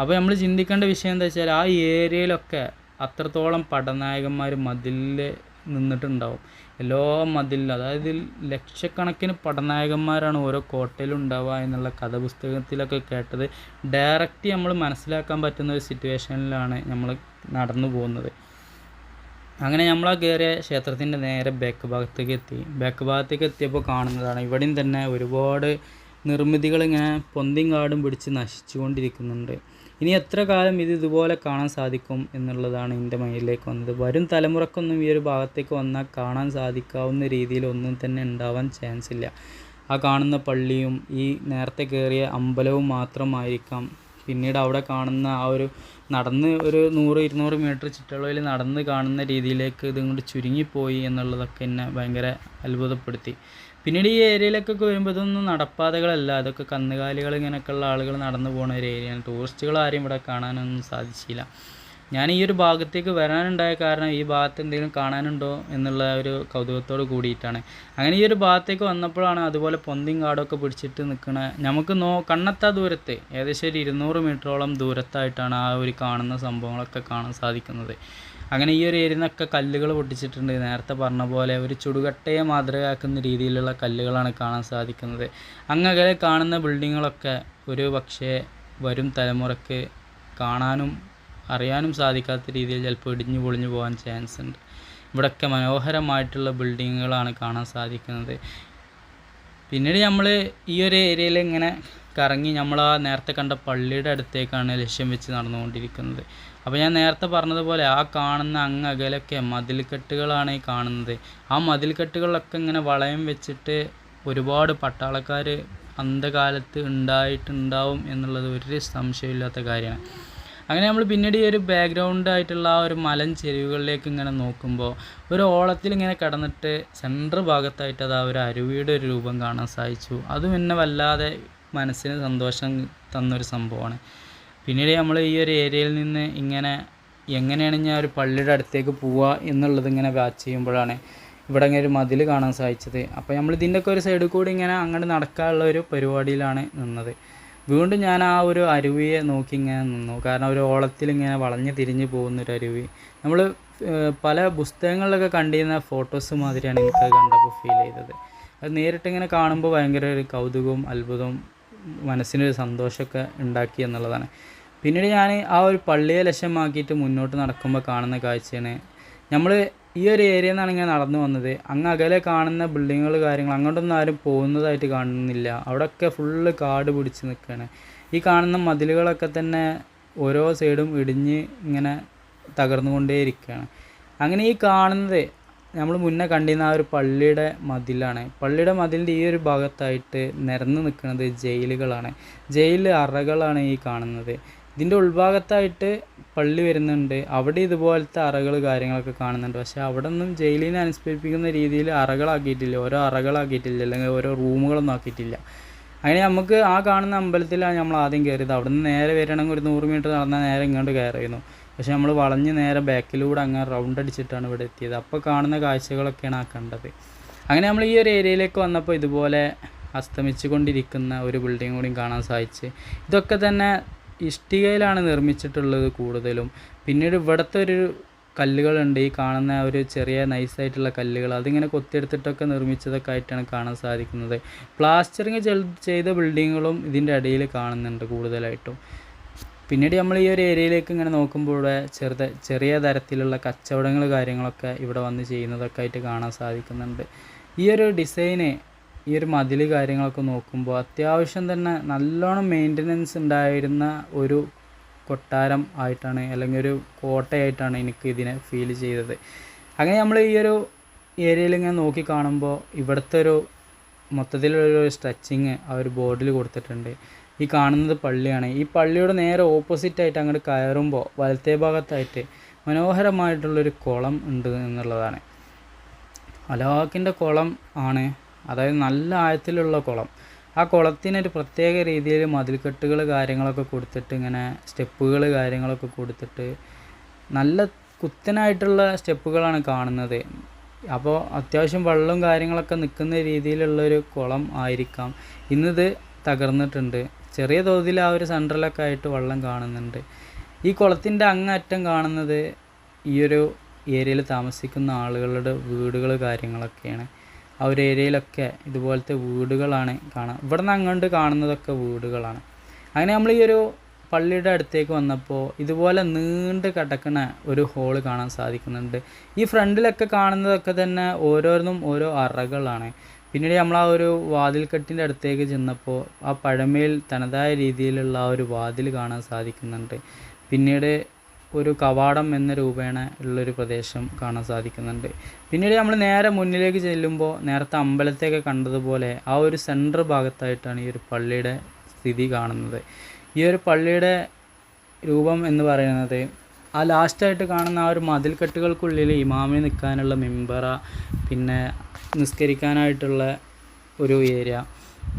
അപ്പോൾ നമ്മൾ ചിന്തിക്കേണ്ട വിഷയം എന്താ വെച്ചാൽ ആ ഏരിയയിലൊക്കെ അത്രത്തോളം പടനായകന്മാർ മതിലിൽ നിന്നിട്ടുണ്ടാവും. എല്ലാ മതിലിലും അതായത് ലക്ഷക്കണക്കിന് പടനായകന്മാരാണ് ഓരോ കോട്ടയിലും ഉണ്ടാവുക എന്നുള്ള കഥ പുസ്തകത്തിലൊക്കെ കേട്ടത്. ഡയറക്റ്റ് നമ്മൾ മനസ്സിലാക്കാൻ പറ്റുന്ന ഒരു സിറ്റുവേഷനിലാണ് നമ്മൾ നടന്നു പോകുന്നത്. അങ്ങനെ നമ്മൾ ആ കയറിയ ക്ഷേത്രത്തിന്റെ നേരെ ബാക്ക് ഭാഗത്തേക്ക് എത്തി. ബാക്ക് ഭാഗത്തേക്ക് എത്തിയപ്പോൾ കാണുന്നതാണ് ഇവിടെയും തന്നെ ഒരുപാട് നിർമ്മിതികൾ ഇങ്ങനെ പൊന്തിയും കാടും പിടിച്ച് നശിച്ചുകൊണ്ടിരിക്കുന്നുണ്ട് ഇനി എത്ര കാലം ഇത് ഇതുപോലെ കാണാൻ സാധിക്കും എന്നുള്ളതാണ് എന്റെ മൈൻഡിലേക്ക് വന്നത്. വരും തലമുറക്കൊന്നും ഈ ഒരു ഭാഗത്തേക്ക് വന്നാൽ കാണാൻ സാധിക്കാവുന്ന രീതിയിൽ ഒന്നും തന്നെ ഉണ്ടാവാൻ ചാൻസ് ഇല്ല. ആ കാണുന്ന പള്ളിയും ഈ നേരത്തെ കയറിയ അമ്പലവും മാത്രമായിരിക്കാം പിന്നീട് അവിടെ കാണുന്ന ആ ഒരു നടന്ന് ഒരു നൂറ് ഇരുന്നൂറ് മീറ്റർ ചുറ്റളവിൽ നടന്ന് കാണുന്ന രീതിയിലേക്ക് ഇത് ചുരുങ്ങിപ്പോയി എന്നുള്ളതൊക്കെ എന്നെ ഭയങ്കര അത്ഭുതപ്പെടുത്തി. പിന്നീട് ഈ ഏരിയയിലേക്കൊക്കെ വരുമ്പോൾ ഇതൊന്നും നടപ്പാതകളല്ല. അതൊക്കെ കന്നുകാലികൾ ഇങ്ങനെയൊക്കെയുള്ള ആളുകൾ നടന്നു പോകുന്ന ഒരു ഏരിയയാണ്. ടൂറിസ്റ്റുകൾ ആരും ഇവിടെ കാണാനൊന്നും സാധിച്ചില്ല. ഞാൻ ഈ ഒരു ഭാഗത്തേക്ക് വരാനുണ്ടായ കാരണം ഈ ഭാഗത്ത് എന്തെങ്കിലും കാണാനുണ്ടോ എന്നുള്ള ഒരു കൗതുകത്തോട് കൂടിയിട്ടാണ്. അങ്ങനെ ഈ ഒരു ഭാഗത്തേക്ക് വന്നപ്പോഴാണ് അതുപോലെ പൊന്തിയും കാടൊക്കെ പിടിച്ചിട്ട് നിൽക്കണ നമുക്ക് നോ കണ്ണെത്താ ദൂരത്ത് ഏകദേശം ഒരു ഇരുന്നൂറ് മീറ്ററോളം ദൂരത്തായിട്ടാണ് ആ ഒരു കാണുന്ന സംഭവങ്ങളൊക്കെ കാണാൻ സാധിക്കുന്നത്. അങ്ങനെ ഈ ഒരു എരിന്നൊക്കെ കല്ലുകൾ പൊട്ടിച്ചിട്ടുണ്ട്. നേരത്തെ പറഞ്ഞ പോലെ ഒരു ചുടുകട്ടയെ മാതൃകയാക്കുന്ന രീതിയിലുള്ള കല്ലുകളാണ് കാണാൻ സാധിക്കുന്നത്. അങ്ങകലെ കാണുന്ന ബിൽഡിങ്ങുകളൊക്കെ ഒരു പക്ഷേ വരും തലമുറയ്ക്ക് കാണാനും അറിയാനും സാധിക്കാത്ത രീതിയിൽ ചിലപ്പോൾ ഇടിഞ്ഞു പൊളിഞ്ഞു പോകാൻ ചാൻസ് ഉണ്ട്. ഇവിടെയൊക്കെ മനോഹരമായിട്ടുള്ള ബിൽഡിങ്ങുകളാണ് കാണാൻ സാധിക്കുന്നത്. പിന്നീട് നമ്മൾ ഈ ഒരു ഏരിയയിൽ ഇങ്ങനെ കറങ്ങി നമ്മൾ ആ നേരത്തെ കണ്ട പള്ളിയുടെ അടുത്തേക്കാണ് ലക്ഷ്യം വെച്ച് നടന്നുകൊണ്ടിരിക്കുന്നത്. അപ്പോൾ ഞാൻ നേരത്തെ പറഞ്ഞതുപോലെ ആ കാണുന്ന അങ്ങ് അകലൊക്കെ മതിൽക്കെട്ടുകളാണ് ഈ കാണുന്നത്. ആ മതിൽക്കെട്ടുകളൊക്കെ ഇങ്ങനെ വളയം വെച്ചിട്ട് ഒരുപാട് പട്ടാളക്കാർ അന്ധകാലത്ത് ഉണ്ടായിട്ടുണ്ടാവും എന്നുള്ളത് ഒരു സംശയമില്ലാത്ത കാര്യമാണ്. അങ്ങനെ നമ്മൾ പിന്നീട് ഈ ഒരു ബാക്ക്ഗ്രൗണ്ട് ആയിട്ടുള്ള ആ ഒരു മലൻ ചെരുവുകളിലേക്ക് ഇങ്ങനെ നോക്കുമ്പോൾ ഒരു ഓളത്തിൽ ഇങ്ങനെ കടന്നിട്ട് സെന്റർ ഭാഗത്തായിട്ട് അത് ആ ഒരു അരുവിയുടെ ഒരു രൂപം കാണാൻ സാധിച്ചു. അതും എന്നെ വല്ലാതെ മനസ്സിന് സന്തോഷം തന്നൊരു സംഭവമാണ്. പിന്നീട് നമ്മൾ ഈ ഒരു ഏരിയയിൽ നിന്ന് ഇങ്ങനെ എങ്ങനെയാണ് ഞാൻ ഒരു പള്ളിയുടെ അടുത്തേക്ക് പോവുക എന്നുള്ളത് ഇങ്ങനെ വാച്ച് ചെയ്യുമ്പോഴാണ് ഇവിടെ ഇങ്ങനെ ഒരു മതിൽ കാണാൻ സാധിച്ചത്. അപ്പോൾ നമ്മൾ ഇതിന്റെയൊക്കെ ഒരു സൈഡിൽ കൂടി ഇങ്ങനെ അങ്ങോട്ട് നടക്കാനുള്ള ഒരു പരിപാടിയിലാണ് നിന്നത്. വീണ്ടും ഞാൻ ആ ഒരു അരുവിയെ നോക്കി ഇങ്ങനെ നിന്നു. കാരണം ഒരു ഓളത്തിൽ ഇങ്ങനെ വളഞ്ഞു തിരിഞ്ഞു പോകുന്ന ഒരു അരുവി. നമ്മൾ പല പുസ്തകങ്ങളിലൊക്കെ കണ്ടിരുന്ന ഫോട്ടോസ് മാതിരിയാണ് എനിക്കത് കണ്ടപ്പോൾ ഫീൽ ചെയ്തത്. അത് നേരിട്ട് ഇങ്ങനെ കാണുമ്പോൾ ഭയങ്കര ഒരു കൗതുകവും അത്ഭുതവും മനസ്സിനൊരു സന്തോഷമൊക്കെ ഉണ്ടാക്കി എന്നുള്ളതാണ്. പിന്നീട് ഞാൻ ആ ഒരു പള്ളിയെ ലക്ഷ്യമാക്കിയിട്ട് മുന്നോട്ട് നടക്കുമ്പോൾ കാണുന്ന കാഴ്ചയാണ് നമ്മൾ ഈ ഒരു ഏരിയയിൽ നിന്നാണ് ഇങ്ങനെ നടന്നു വന്നത്. അങ്ങ് അകലെ കാണുന്ന ബിൽഡിങ്ങുകൾ കാര്യങ്ങൾ അങ്ങോട്ടൊന്നും ആരും പോകുന്നതായിട്ട് കാണുന്നില്ല. അവിടെയൊക്കെ ഫുള്ള് കാട് പിടിച്ച് നിൽക്കുകയാണ് ഈ കാണുന്ന മതിലുകളൊക്കെ തന്നെ ഓരോ സൈഡും ഇടിഞ്ഞ് ഇങ്ങനെ തകർന്നുകൊണ്ടേയിരിക്കുകയാണ് അങ്ങനെ ഈ കാണുന്നത് നമ്മൾ മുന്നേ കണ്ടിരുന്ന ആ ഒരു പള്ളിയുടെ മതിലാണ്. പള്ളിയുടെ മതിലിന്റെ ഈ ഒരു ഭാഗത്തായിട്ട് നിരന്ന് നിൽക്കുന്നത് ജയിലുകളാണ്. ജയിലിൽ അറകളാണ് ഈ കാണുന്നത്. ഇതിന്റെ ഉൾഭാഗത്തായിട്ട് പള്ളി വരുന്നുണ്ട്. അവിടെ ഇതുപോലത്തെ അറകൾ കാര്യങ്ങളൊക്കെ കാണുന്നുണ്ട്. പക്ഷേ അവിടെ ഒന്നും ജയിലിനെ അനുസ്മരിപ്പിക്കുന്ന രീതിയിൽ അറകളാക്കിയിട്ടില്ല. ഓരോ അറകളാക്കിയിട്ടില്ല. അല്ലെങ്കിൽ ഓരോ റൂമുകളൊന്നും ആക്കിയിട്ടില്ല. അങ്ങനെ നമുക്ക് ആ കാണുന്ന അമ്പലത്തിലാണ് നമ്മൾ ആദ്യം കയറിയത്. അവിടെ നിന്ന് നേരെ വരണമെങ്കിൽ ഒരു നൂറ് മീറ്റർ നടന്നാൽ നേരെ ഇങ്ങോട്ട് കയറിയിരുന്നു. പക്ഷെ നമ്മൾ വളഞ്ഞ് നേരെ ബാക്കിലൂടെ അങ്ങ് റൗണ്ട് അടിച്ചിട്ടാണ് ഇവിടെ എത്തിയത്. അപ്പോൾ കാണുന്ന കാഴ്ചകളൊക്കെയാണ് ആ കണ്ടത്. അങ്ങനെ നമ്മൾ ഈ ഒരു ഏരിയയിലേക്ക് വന്നപ്പോൾ ഇതുപോലെ അസ്തമിച്ചു കൊണ്ടിരിക്കുന്ന ഒരു ബിൽഡിംഗ് കൂടിയും കാണാൻ സാധിച്ച്. ഇതൊക്കെ തന്നെ ഇഷ്ടികയിലാണ് നിർമ്മിച്ചിട്ടുള്ളത് കൂടുതലും. പിന്നീട് ഇവിടുത്തെ ഒരു കല്ലുകളുണ്ട്. ഈ കാണുന്ന ഒരു ചെറിയ നൈസായിട്ടുള്ള കല്ലുകൾ. അതിങ്ങനെ കൊത്തിയെടുത്തിട്ടൊക്കെ നിർമ്മിച്ചതൊക്കെ ആയിട്ടാണ് കാണാൻ സാധിക്കുന്നത്. പ്ലാസ്റ്ററിങ് ചെയ്ത ബിൽഡിങ്ങുകളും ഇതിന്റെ ഇടയിൽ കാണുന്നുണ്ട് കൂടുതലായിട്ടും. പിന്നീട് നമ്മൾ ഈ ഒരു ഏരിയയിലേക്ക് ഇങ്ങനെ നോക്കുമ്പോൾ ഇവിടെ ചെറുത ചെറിയ തരത്തിലുള്ള കച്ചവടങ്ങൾ കാര്യങ്ങളൊക്കെ ഇവിടെ വന്ന് ചെയ്യുന്നതൊക്കെ ആയിട്ട് കാണാൻ സാധിക്കുന്നുണ്ട്. ഈ ഒരു ഡിസൈന് ഈ ഒരു മതിൽ കാര്യങ്ങളൊക്കെ നോക്കുമ്പോൾ അത്യാവശ്യം തന്നെ നല്ലോണം മെയിന്റനൻസ് ഉണ്ടായിരുന്ന ഒരു കൊട്ടാരം ആയിട്ടാണ് അല്ലെങ്കിൽ ഒരു കോട്ടയായിട്ടാണ് എനിക്ക് ഇതിനെ ഫീൽ ചെയ്തത്. അങ്ങനെ നമ്മൾ ഈ ഒരു ഏരിയയിൽ ഇങ്ങനെ നോക്കി കാണുമ്പോൾ ഇവിടുത്തെ ഒരു മൊത്തത്തിലൊരു സ്ട്രെച്ചിങ് ആ ഒരു ബോർഡിൽ കൊടുത്തിട്ടുണ്ട്. ഈ കാണുന്നത് പള്ളിയാണ്. ഈ പള്ളിയുടെ നേരെ ഓപ്പോസിറ്റായിട്ട് അങ്ങോട്ട് കയറുമ്പോൾ വലത്തെ ഭാഗത്തായിട്ട് മനോഹരമായിട്ടുള്ളൊരു കുളം ഉണ്ട് എന്നുള്ളതാണ്. അലാക്കിന്റെ കുളം ആണ്. അതായത് നല്ല ആഴത്തിലുള്ള കുളം. ആ കുളത്തിനൊരു പ്രത്യേക രീതിയിൽ മതിൽക്കെട്ടുകൾ കാര്യങ്ങളൊക്കെ കൊടുത്തിട്ട് ഇങ്ങനെ സ്റ്റെപ്പുകൾ കാര്യങ്ങളൊക്കെ കൊടുത്തിട്ട് നല്ല കുത്തനായിട്ടുള്ള സ്റ്റെപ്പുകളാണ് കാണുന്നത്. അപ്പോൾ അത്യാവശ്യം വെള്ളവും കാര്യങ്ങളൊക്കെ നിൽക്കുന്ന രീതിയിലുള്ളൊരു കുളം ആയിരിക്കാം. ഇന്നിത് തകർന്നിട്ടുണ്ട്. ചെറിയ തോതിൽ ആ ഒരു സെൻട്രലൊക്കെ ആയിട്ട് വെള്ളം കാണുന്നുണ്ട്. ഈ കുളത്തിന്റെ അങ്ങറ്റം കാണുന്നത് ഈ ഒരു ഏരിയയിൽ താമസിക്കുന്ന ആളുകളുടെ വീടുകൾ കാര്യങ്ങളൊക്കെയാണ്. ആ ഒരു ഏരിയയിലൊക്കെ ഇതുപോലത്തെ വീടുകളാണ് കാണാം ഇവിടെ നിന്ന് അങ്ങോട്ട് കാണുന്നതൊക്കെ വീടുകളാണ്. അങ്ങനെ നമ്മൾ ഈ ഒരു പള്ളിയുടെ അടുത്തേക്ക് വന്നപ്പോൾ ഇതുപോലെ നീണ്ട് കിടക്കുന്ന ഒരു ഹോൾ കാണാൻ സാധിക്കുന്നുണ്ട്. ഈ ഫ്രണ്ടിലൊക്കെ കാണുന്നതൊക്കെ തന്നെ ഓരോന്നും ഓരോ അറകളാണ്. പിന്നീട് നമ്മൾ ആ ഒരു വാതിൽക്കെട്ടിന്റെ അടുത്തേക്ക് ചെന്നപ്പോൾ ആ പഴമയിൽ തനതായ രീതിയിലുള്ള ആ ഒരു വാതിൽ കാണാൻ സാധിക്കുന്നുണ്ട്. പിന്നീട് ഒരു കവാടം എന്ന രൂപേണ ഉള്ളൊരു പ്രദേശം കാണാൻ സാധിക്കുന്നുണ്ട്. പിന്നീട് നമ്മൾ നേരെ മുന്നിലേക്ക് ചെല്ലുമ്പോൾ നേരത്തെ അമ്പലത്തെയൊക്കെ കണ്ടതുപോലെ ആ ഒരു സെന്റർ ഭാഗത്തായിട്ടാണ് ഈ ഒരു പള്ളിയുടെ സ്ഥിതി കാണുന്നത്. ഈ ഒരു പള്ളിയുടെ രൂപം എന്ന് പറയുന്നത് ആ ലാസ്റ്റായിട്ട് കാണുന്ന ആ ഒരു മതിൽക്കെട്ടുകൾക്കുള്ളിൽ ഇമാമിന് നിൽക്കാനുള്ള മെമ്പറ പിന്നെ നിസ്കരിക്കാനായിട്ടുള്ള ഒരു ഏരിയ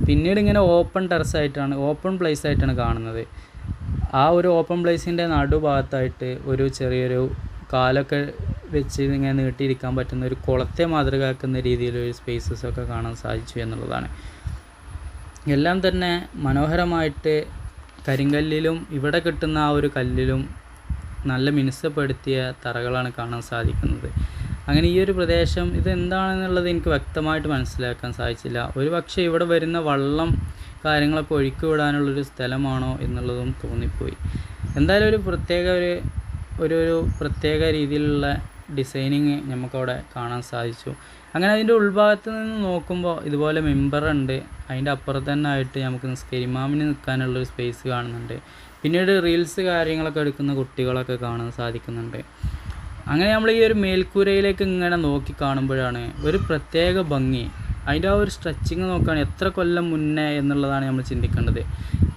പിന്നീട് ഇങ്ങനെ ഓപ്പൺ ടെറസ് ആയിട്ടാണ് ഓപ്പൺ പ്ലേസ് ആയിട്ടാണ് കാണുന്നത്. ആ ഒരു ഓപ്പൺ പ്ലേസിന്റെ നടുഭാഗത്തായിട്ട് ഒരു ചെറിയൊരു കാലൊക്കെ വെച്ച് ഇങ്ങനെ നീട്ടിയിരിക്കാൻ പറ്റുന്ന ഒരു കുളത്തെ മാതൃകയാക്കുന്ന രീതിയിലൊരു സ്പേസസ് ഒക്കെ കാണാൻ സാധിച്ചു എന്നുള്ളതാണ്. എല്ലാം തന്നെ മനോഹരമായിട്ട് കരിങ്കല്ലിലും ഇവിടെ കിട്ടുന്ന ആ ഒരു കല്ലിലും നല്ല മിനുസപ്പെടുത്തിയ തറകളാണ് കാണാൻ സാധിക്കുന്നത്. അങ്ങനെ ഈ ഒരു പ്രദേശം ഇത് എന്താണെന്നുള്ളത് എനിക്ക് വ്യക്തമായിട്ട് മനസ്സിലാക്കാൻ സാധിച്ചില്ല. ഒരു പക്ഷേ ഇവിടെ വരുന്ന വള്ളം കാര്യങ്ങളൊക്കെ ഒഴുക്കി വിടാനുള്ളൊരു സ്ഥലമാണോ എന്നുള്ളതും തോന്നിപ്പോയി. എന്തായാലും ഒരു പ്രത്യേക ഒരു ഒരു പ്രത്യേക രീതിയിലുള്ള ഡിസൈനിങ് നമുക്കവിടെ കാണാൻ സാധിച്ചു. അങ്ങനെ അതിന്റെ ഉൾഭാഗത്ത് നിന്ന് നോക്കുമ്പോൾ ഇതുപോലെ മെമ്പറുണ്ട് അതിന്റെ അപ്പുറത്ത് തന്നെ ആയിട്ട് നമുക്ക് നിസ്കരിമാമിന് നിൽക്കാനുള്ളൊരു സ്പേസ് കാണുന്നുണ്ട്. പിന്നീട് റീൽസ് കാര്യങ്ങളൊക്കെ എടുക്കുന്ന കുട്ടികളൊക്കെ കാണാൻ സാധിക്കുന്നുണ്ട്. അങ്ങനെ നമ്മൾ ഈ ഒരു മേൽക്കൂരയിലേക്ക് ഇങ്ങനെ നോക്കി കാണുമ്പോഴാണ് ഒരു പ്രത്യേക ഭംഗി. അതിന്റെ ആ ഒരു സ്ട്രെച്ചിങ് നോക്കുകയാണ് എത്ര കൊല്ലം മുന്നേ എന്നുള്ളതാണ് നമ്മൾ ചിന്തിക്കേണ്ടത്.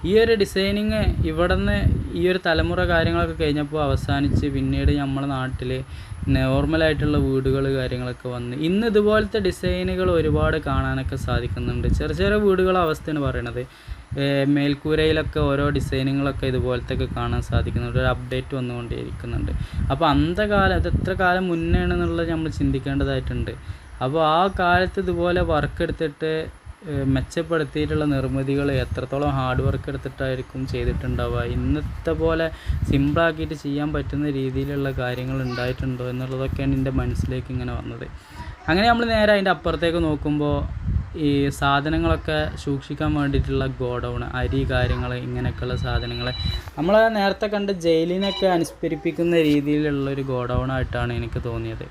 ഈ ഒരു ഡിസൈനിങ് ഇവിടെ നിന്ന് ഈ ഒരു തലമുറ കാര്യങ്ങളൊക്കെ കഴിഞ്ഞപ്പോൾ അവസാനിച്ച് പിന്നീട് നമ്മുടെ നാട്ടിൽ നോർമലായിട്ടുള്ള വീടുകൾ കാര്യങ്ങളൊക്കെ വന്ന് ഇന്ന് ഇതുപോലത്തെ ഡിസൈനുകൾ ഒരുപാട് കാണാനൊക്കെ സാധിക്കുന്നുണ്ട്. ചെറിയ ചെറിയ വീടുകളെ അവസ്ഥയാണ് പറയണത്. മേൽക്കൂരയിലൊക്കെ ഓരോ ഡിസൈനുകളൊക്കെ ഇതുപോലത്തെ ഒക്കെ കാണാൻ സാധിക്കുന്നുണ്ട്. ഒരു അപ്ഡേറ്റ് വന്നുകൊണ്ടേയിരിക്കുന്നുണ്ട്. അപ്പോൾ അന്നത്തെ കാലം അത് എത്ര കാലം മുന്നേ ആണെന്നുള്ളത് നമ്മൾ ചിന്തിക്കേണ്ടതായിട്ടുണ്ട്. അപ്പോൾ ആ കാലത്ത് ഇതുപോലെ വർക്ക് എടുത്തിട്ട് മെച്ചപ്പെടുത്തിയിട്ടുള്ള നിർമ്മിതികൾ എത്രത്തോളം ഹാർഡ് വർക്ക് എടുത്തിട്ടായിരിക്കും ചെയ്തിട്ടുണ്ടാവുക? ഇന്നത്തെ പോലെ സിമ്പിളാക്കിയിട്ട് ചെയ്യാൻ പറ്റുന്ന രീതിയിലുള്ള കാര്യങ്ങൾ ഉണ്ടായിട്ടുണ്ടോ എന്നുള്ളതൊക്കെയാണ് എന്റെ മനസ്സിലേക്ക് ഇങ്ങനെ വന്നത്. അങ്ങനെ നമ്മൾ നേരെ അതിന്റെ അപ്പുറത്തേക്ക് നോക്കുമ്പോൾ ഈ സാധനങ്ങളൊക്കെ സൂക്ഷിക്കാൻ വേണ്ടിയിട്ടുള്ള ഗോഡൗൺ അരി കാര്യങ്ങൾ ഇങ്ങനെയൊക്കെയുള്ള സാധനങ്ങൾ. നമ്മൾ നേരത്തെ കണ്ട് ജയിലിനൊക്കെ അനുസ്മരിപ്പിക്കുന്ന രീതിയിലുള്ളൊരു ഗോഡൗൺ ആയിട്ടാണ് എനിക്ക് തോന്നിയത്.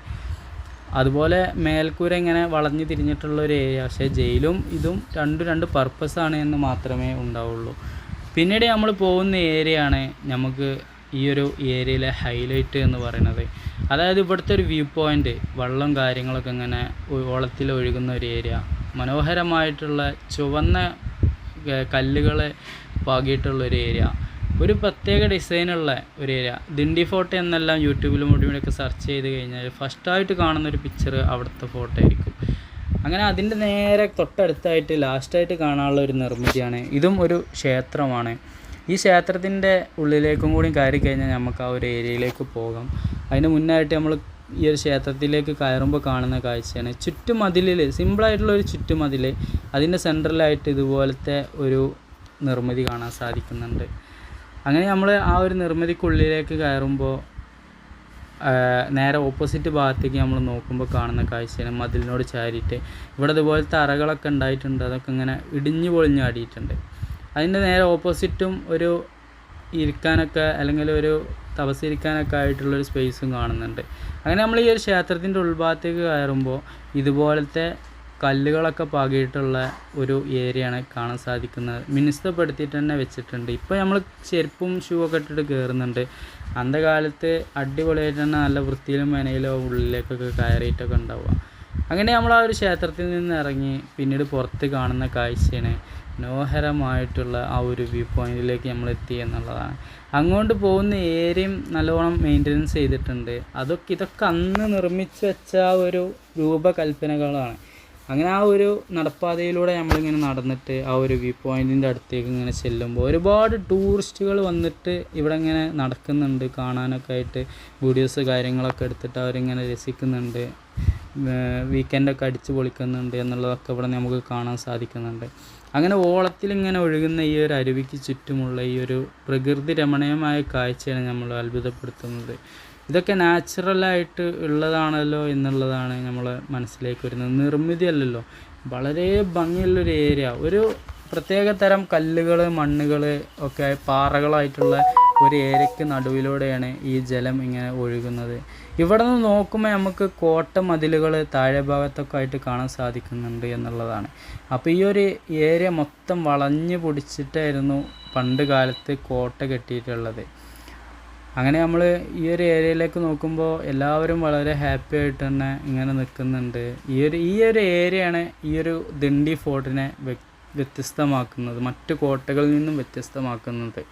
അതുപോലെ മേൽക്കൂര ഇങ്ങനെ വളഞ്ഞു തിരിഞ്ഞിട്ടുള്ള ഒരു ഏരിയ പക്ഷേ ജയിലും ഇതും രണ്ടും രണ്ട് പർപ്പസാണ് എന്ന് മാത്രമേ ഉണ്ടാവുള്ളൂ. പിന്നീട് നമ്മൾ പോകുന്ന ഏരിയയാണ് നമുക്ക് ഈ ഒരു ഏരിയയിലെ ഹൈലൈറ്റ് എന്ന് പറയുന്നത്. അതായത് ഇവിടുത്തെ ഒരു വ്യൂ പോയിന്റ് വെള്ളം കാര്യങ്ങളൊക്കെ ഇങ്ങനെ ഓളത്തിൽ ഒഴുകുന്ന ഒരു ഏരിയ മനോഹരമായിട്ടുള്ള ചുവന്ന കല്ലുകൾ പാകിയിട്ടുള്ള ഒരു ഏരിയ ഒരു പ്രത്യേക ഡിസൈനുള്ള ഒരു ഏരിയ. ദിണ്ടി ഫോട്ടോ എന്നെല്ലാം യൂട്യൂബിലും ഒക്കെ സെർച്ച് ചെയ്ത് കഴിഞ്ഞാൽ ഫസ്റ്റായിട്ട് കാണുന്ന ഒരു പിക്ചർ അവിടുത്തെ ഫോട്ടോ ആയിരിക്കും. അങ്ങനെ അതിന്റെ നേരെ തൊട്ടടുത്തായിട്ട് ലാസ്റ്റായിട്ട് കാണാനുള്ള ഒരു നിർമ്മിതിയാണ്. ഇതും ഒരു ക്ഷേത്രമാണ്. ഈ ക്ഷേത്രത്തിന്റെ ഉള്ളിലേക്കും കൂടി കയറി കഴിഞ്ഞാൽ നമുക്ക് ആ ഒരു ഏരിയയിലേക്ക് പോകാം. അതിന് മുന്നായിട്ട് നമ്മൾ ഈ ഒരു ക്ഷേത്രത്തിലേക്ക് കയറുമ്പോൾ കാണുന്ന കാഴ്ചയാണ്. ചുറ്റുമതിലിൽ സിമ്പിളായിട്ടുള്ള ഒരു ചുറ്റുമതിൽ അതിന്റെ സെൻട്രലായിട്ട് ഇതുപോലത്തെ ഒരു നിർമ്മിതി കാണാൻ സാധിക്കുന്നുണ്ട്. അങ്ങനെ നമ്മൾ ആ ഒരു നിർമ്മിതിക്കുള്ളിലേക്ക് കയറുമ്പോൾ നേരെ ഓപ്പോസിറ്റ് ഭാഗത്തേക്ക് നമ്മൾ നോക്കുമ്പോൾ കാണുന്ന കാഴ്ചയാണ് മതിലിനോട് ചാരിയിട്ട്. ഇവിടെ ഇതുപോലത്തെ അറകളൊക്കെ ഉണ്ടായിട്ടുണ്ട് അതൊക്കെ ഇങ്ങനെ ഇടിഞ്ഞു പൊളിഞ്ഞാടിയിട്ടുണ്ട് അതിന്റെ നേരെ ഓപ്പോസിറ്റും ഒരു ഇരിക്കാനൊക്കെ അല്ലെങ്കിൽ ഒരു തപസ്സിരിക്കാനൊക്കെ ആയിട്ടുള്ളൊരു സ്പേസും കാണുന്നുണ്ട്. അങ്ങനെ നമ്മൾ ഈ ഒരു ക്ഷേത്രത്തിന്റെ ഉൾഭാഗത്തേക്ക് കയറുമ്പോൾ ഇതുപോലത്തെ കല്ലുകളൊക്കെ പാകിയിട്ടുള്ള ഒരു ഏരിയയാണ് കാണാൻ സാധിക്കുന്നത്. മിനുസപ്പെടുത്തിയിട്ട് തന്നെ വെച്ചിട്ടുണ്ട്. ഇപ്പോൾ നമ്മൾ ചെരുപ്പും ഷൂ ഒക്കെ ഇട്ടിട്ട് കയറുന്നുണ്ട് അന്ത കാലത്ത് അടിപൊളിയായിട്ട് തന്നെ നല്ല വൃത്തിയിലും മെനയിലോ ഉള്ളിലേക്കൊക്കെ കയറിയിട്ടൊക്കെ ഉണ്ടാവുക. അങ്ങനെ നമ്മൾ ആ ഒരു ക്ഷേത്രത്തിൽ നിന്ന് ഇറങ്ങി പിന്നീട് പുറത്ത് കാണുന്ന കാഴ്ചയാണ് മനോഹരമായിട്ടുള്ള ആ ഒരു വ്യൂ പോയിന്റിലേക്ക് നമ്മൾ എത്തി എന്നുള്ളതാണ്. അങ്ങോട്ട് പോകുന്ന ഏരിയയും നല്ലോണം മെയിന്റനൻസ് ചെയ്തിട്ടുണ്ട്. അതൊക്കെ ഇതൊക്കെ അന്ന് നിർമ്മിച്ചു വെച്ച ഒരു രൂപകൽപ്പനകളാണ്. അങ്ങനെ ആ ഒരു നടപ്പാതയിലൂടെ നമ്മളിങ്ങനെ നടന്നിട്ട് ആ ഒരു വ്യൂ പോയിന്റിന്റെ അടുത്തേക്ക് ഇങ്ങനെ ചെല്ലുമ്പോൾ ഒരുപാട് ടൂറിസ്റ്റുകൾ വന്നിട്ട് ഇവിടെ ഇങ്ങനെ നടക്കുന്നുണ്ട്. കാണാനൊക്കെ ആയിട്ട് വീഡിയോസ് കാര്യങ്ങളൊക്കെ എടുത്തിട്ട് അവരിങ്ങനെ രസിക്കുന്നുണ്ട്. വീക്കെൻഡൊക്കെ അടിച്ച് പൊളിക്കുന്നുണ്ട് എന്നുള്ളതൊക്കെ ഇവിടെ നമുക്ക് കാണാൻ സാധിക്കുന്നുണ്ട്. അങ്ങനെ ഓളത്തിൽ ഇങ്ങനെ ഒഴുകുന്ന ഈ ഒരു അരുവിക്ക് ചുറ്റുമുള്ള ഈ ഒരു പ്രകൃതി രമണീയമായ കാഴ്ചയാണ് നമ്മൾ അത്ഭുതപ്പെടുത്തുന്നത്. ഇതൊക്കെ നാച്ചുറലായിട്ട് ഉള്ളതാണല്ലോ എന്നുള്ളതാണ് നമ്മൾ മനസ്സിലേക്ക് വരുന്നത്. നിർമ്മിതിയല്ലല്ലോ. വളരെ ഭംഗിയുള്ളൊരു ഏരിയ ഒരു പ്രത്യേക തരം കല്ലുകൾ മണ്ണുകൾ ഒക്കെ പാറകളായിട്ടുള്ള ഒരു ഏരിയക്ക് നടുവിലൂടെയാണ് ഈ ജലം ഇങ്ങനെ ഒഴുകുന്നത്. ഇവിടെ നിന്ന് നോക്കുമ്പോൾ നമുക്ക് കോട്ട മതിലുകൾ താഴെ ഭാഗത്തൊക്കെ ആയിട്ട് കാണാൻ സാധിക്കുന്നുണ്ട് എന്നുള്ളതാണ്. അപ്പോൾ ഈ ഒരു ഏരിയ മൊത്തം വളഞ്ഞു പൊടിച്ചിട്ടായിരുന്നു പണ്ട് കാലത്ത് കോട്ട കെട്ടിയിട്ടുള്ളത്. അങ്ങനെ നമ്മൾ ഈ ഒരു ഏരിയയിലേക്ക് നോക്കുമ്പോൾ എല്ലാവരും വളരെ ഹാപ്പി ആയിട്ട് തന്നെ ഇങ്ങനെ നിൽക്കുന്നുണ്ട്. ഈ ഒരു ഈ ഒരു ഏരിയയാണ് ഈ ഒരു ദിണ്ടി ഫോർട്ടിനെ വ്യത്യസ്തമാക്കുന്നത്. മറ്റു കോട്ടകളിൽ നിന്നും വ്യത്യസ്തമാക്കുന്നത്.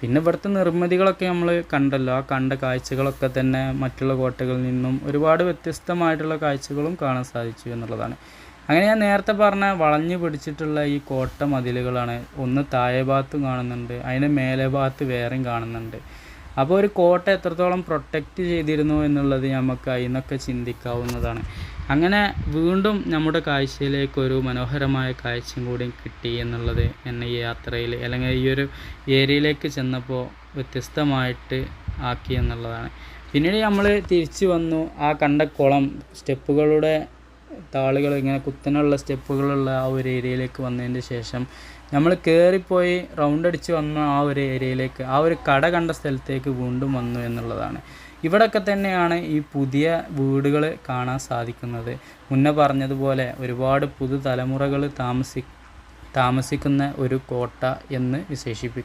പിന്നെ ഇവിടുത്തെ നിർമ്മിതികളൊക്കെ നമ്മൾ കണ്ടല്ലോ. ആ കണ്ട കാഴ്ചകളൊക്കെ തന്നെ മറ്റുള്ള കോട്ടകളിൽ നിന്നും ഒരുപാട് വ്യത്യസ്തമായിട്ടുള്ള കാഴ്ചകളും കാണാൻ സാധിച്ചു എന്നുള്ളതാണ്. അങ്ങനെ ഞാൻ നേരത്തെ പറഞ്ഞ വളഞ്ഞു പിടിച്ചിട്ടുള്ള ഈ കോട്ട മതിലുകളാണ് ഒന്ന് താഴെ ഭാഗത്തും കാണുന്നുണ്ട് അതിന്റെ മേലെ ഭാഗത്ത് വേറെയും കാണുന്നുണ്ട്. അപ്പോൾ ഒരു കോട്ട എത്രത്തോളം പ്രൊട്ടക്റ്റ് ചെയ്തിരുന്നു എന്നുള്ളത് നമുക്ക് അതിന്നൊക്കെ ചിന്തിക്കാവുന്നതാണ്. അങ്ങനെ വീണ്ടും നമ്മുടെ കാഴ്ചയിലേക്ക് ഒരു മനോഹരമായ കാഴ്ചയും കൂടി കിട്ടി എന്നുള്ളത് എന്നെ ഈ യാത്രയിൽ അല്ലെങ്കിൽ ഈ ഒരു ഏരിയയിലേക്ക് ചെന്നപ്പോൾ വ്യത്യസ്തമായിട്ട് ആക്കി എന്നുള്ളതാണ്. പിന്നീട് നമ്മൾ തിരിച്ചു വന്നു. ആ കണ്ട കുളം സ്റ്റെപ്പുകളുടെ താളുകൾ ഇങ്ങനെ കുത്തനുള്ള സ്റ്റെപ്പുകളുള്ള ആ ഒരു ഏരിയയിലേക്ക് വന്നതിന് ശേഷം നമ്മൾ കയറിപ്പോയി റൗണ്ട് അടിച്ച് വന്ന ആ ഒരു ഏരിയയിലേക്ക് ആ ഒരു കട കണ്ട സ്ഥലത്തേക്ക് വീണ്ടും വന്നു എന്നുള്ളതാണ്. ഇവിടെയൊക്കെ തന്നെയാണ് ഈ പുതിയ വീടുകൾ കാണാൻ സാധിക്കുന്നത്. മുന്നേ പറഞ്ഞതുപോലെ ഒരുപാട് പുതുതലമുറകൾ താമസി താമസിക്കുന്ന ഒരു കോട്ട എന്ന് വിശേഷിപ്പിക്കും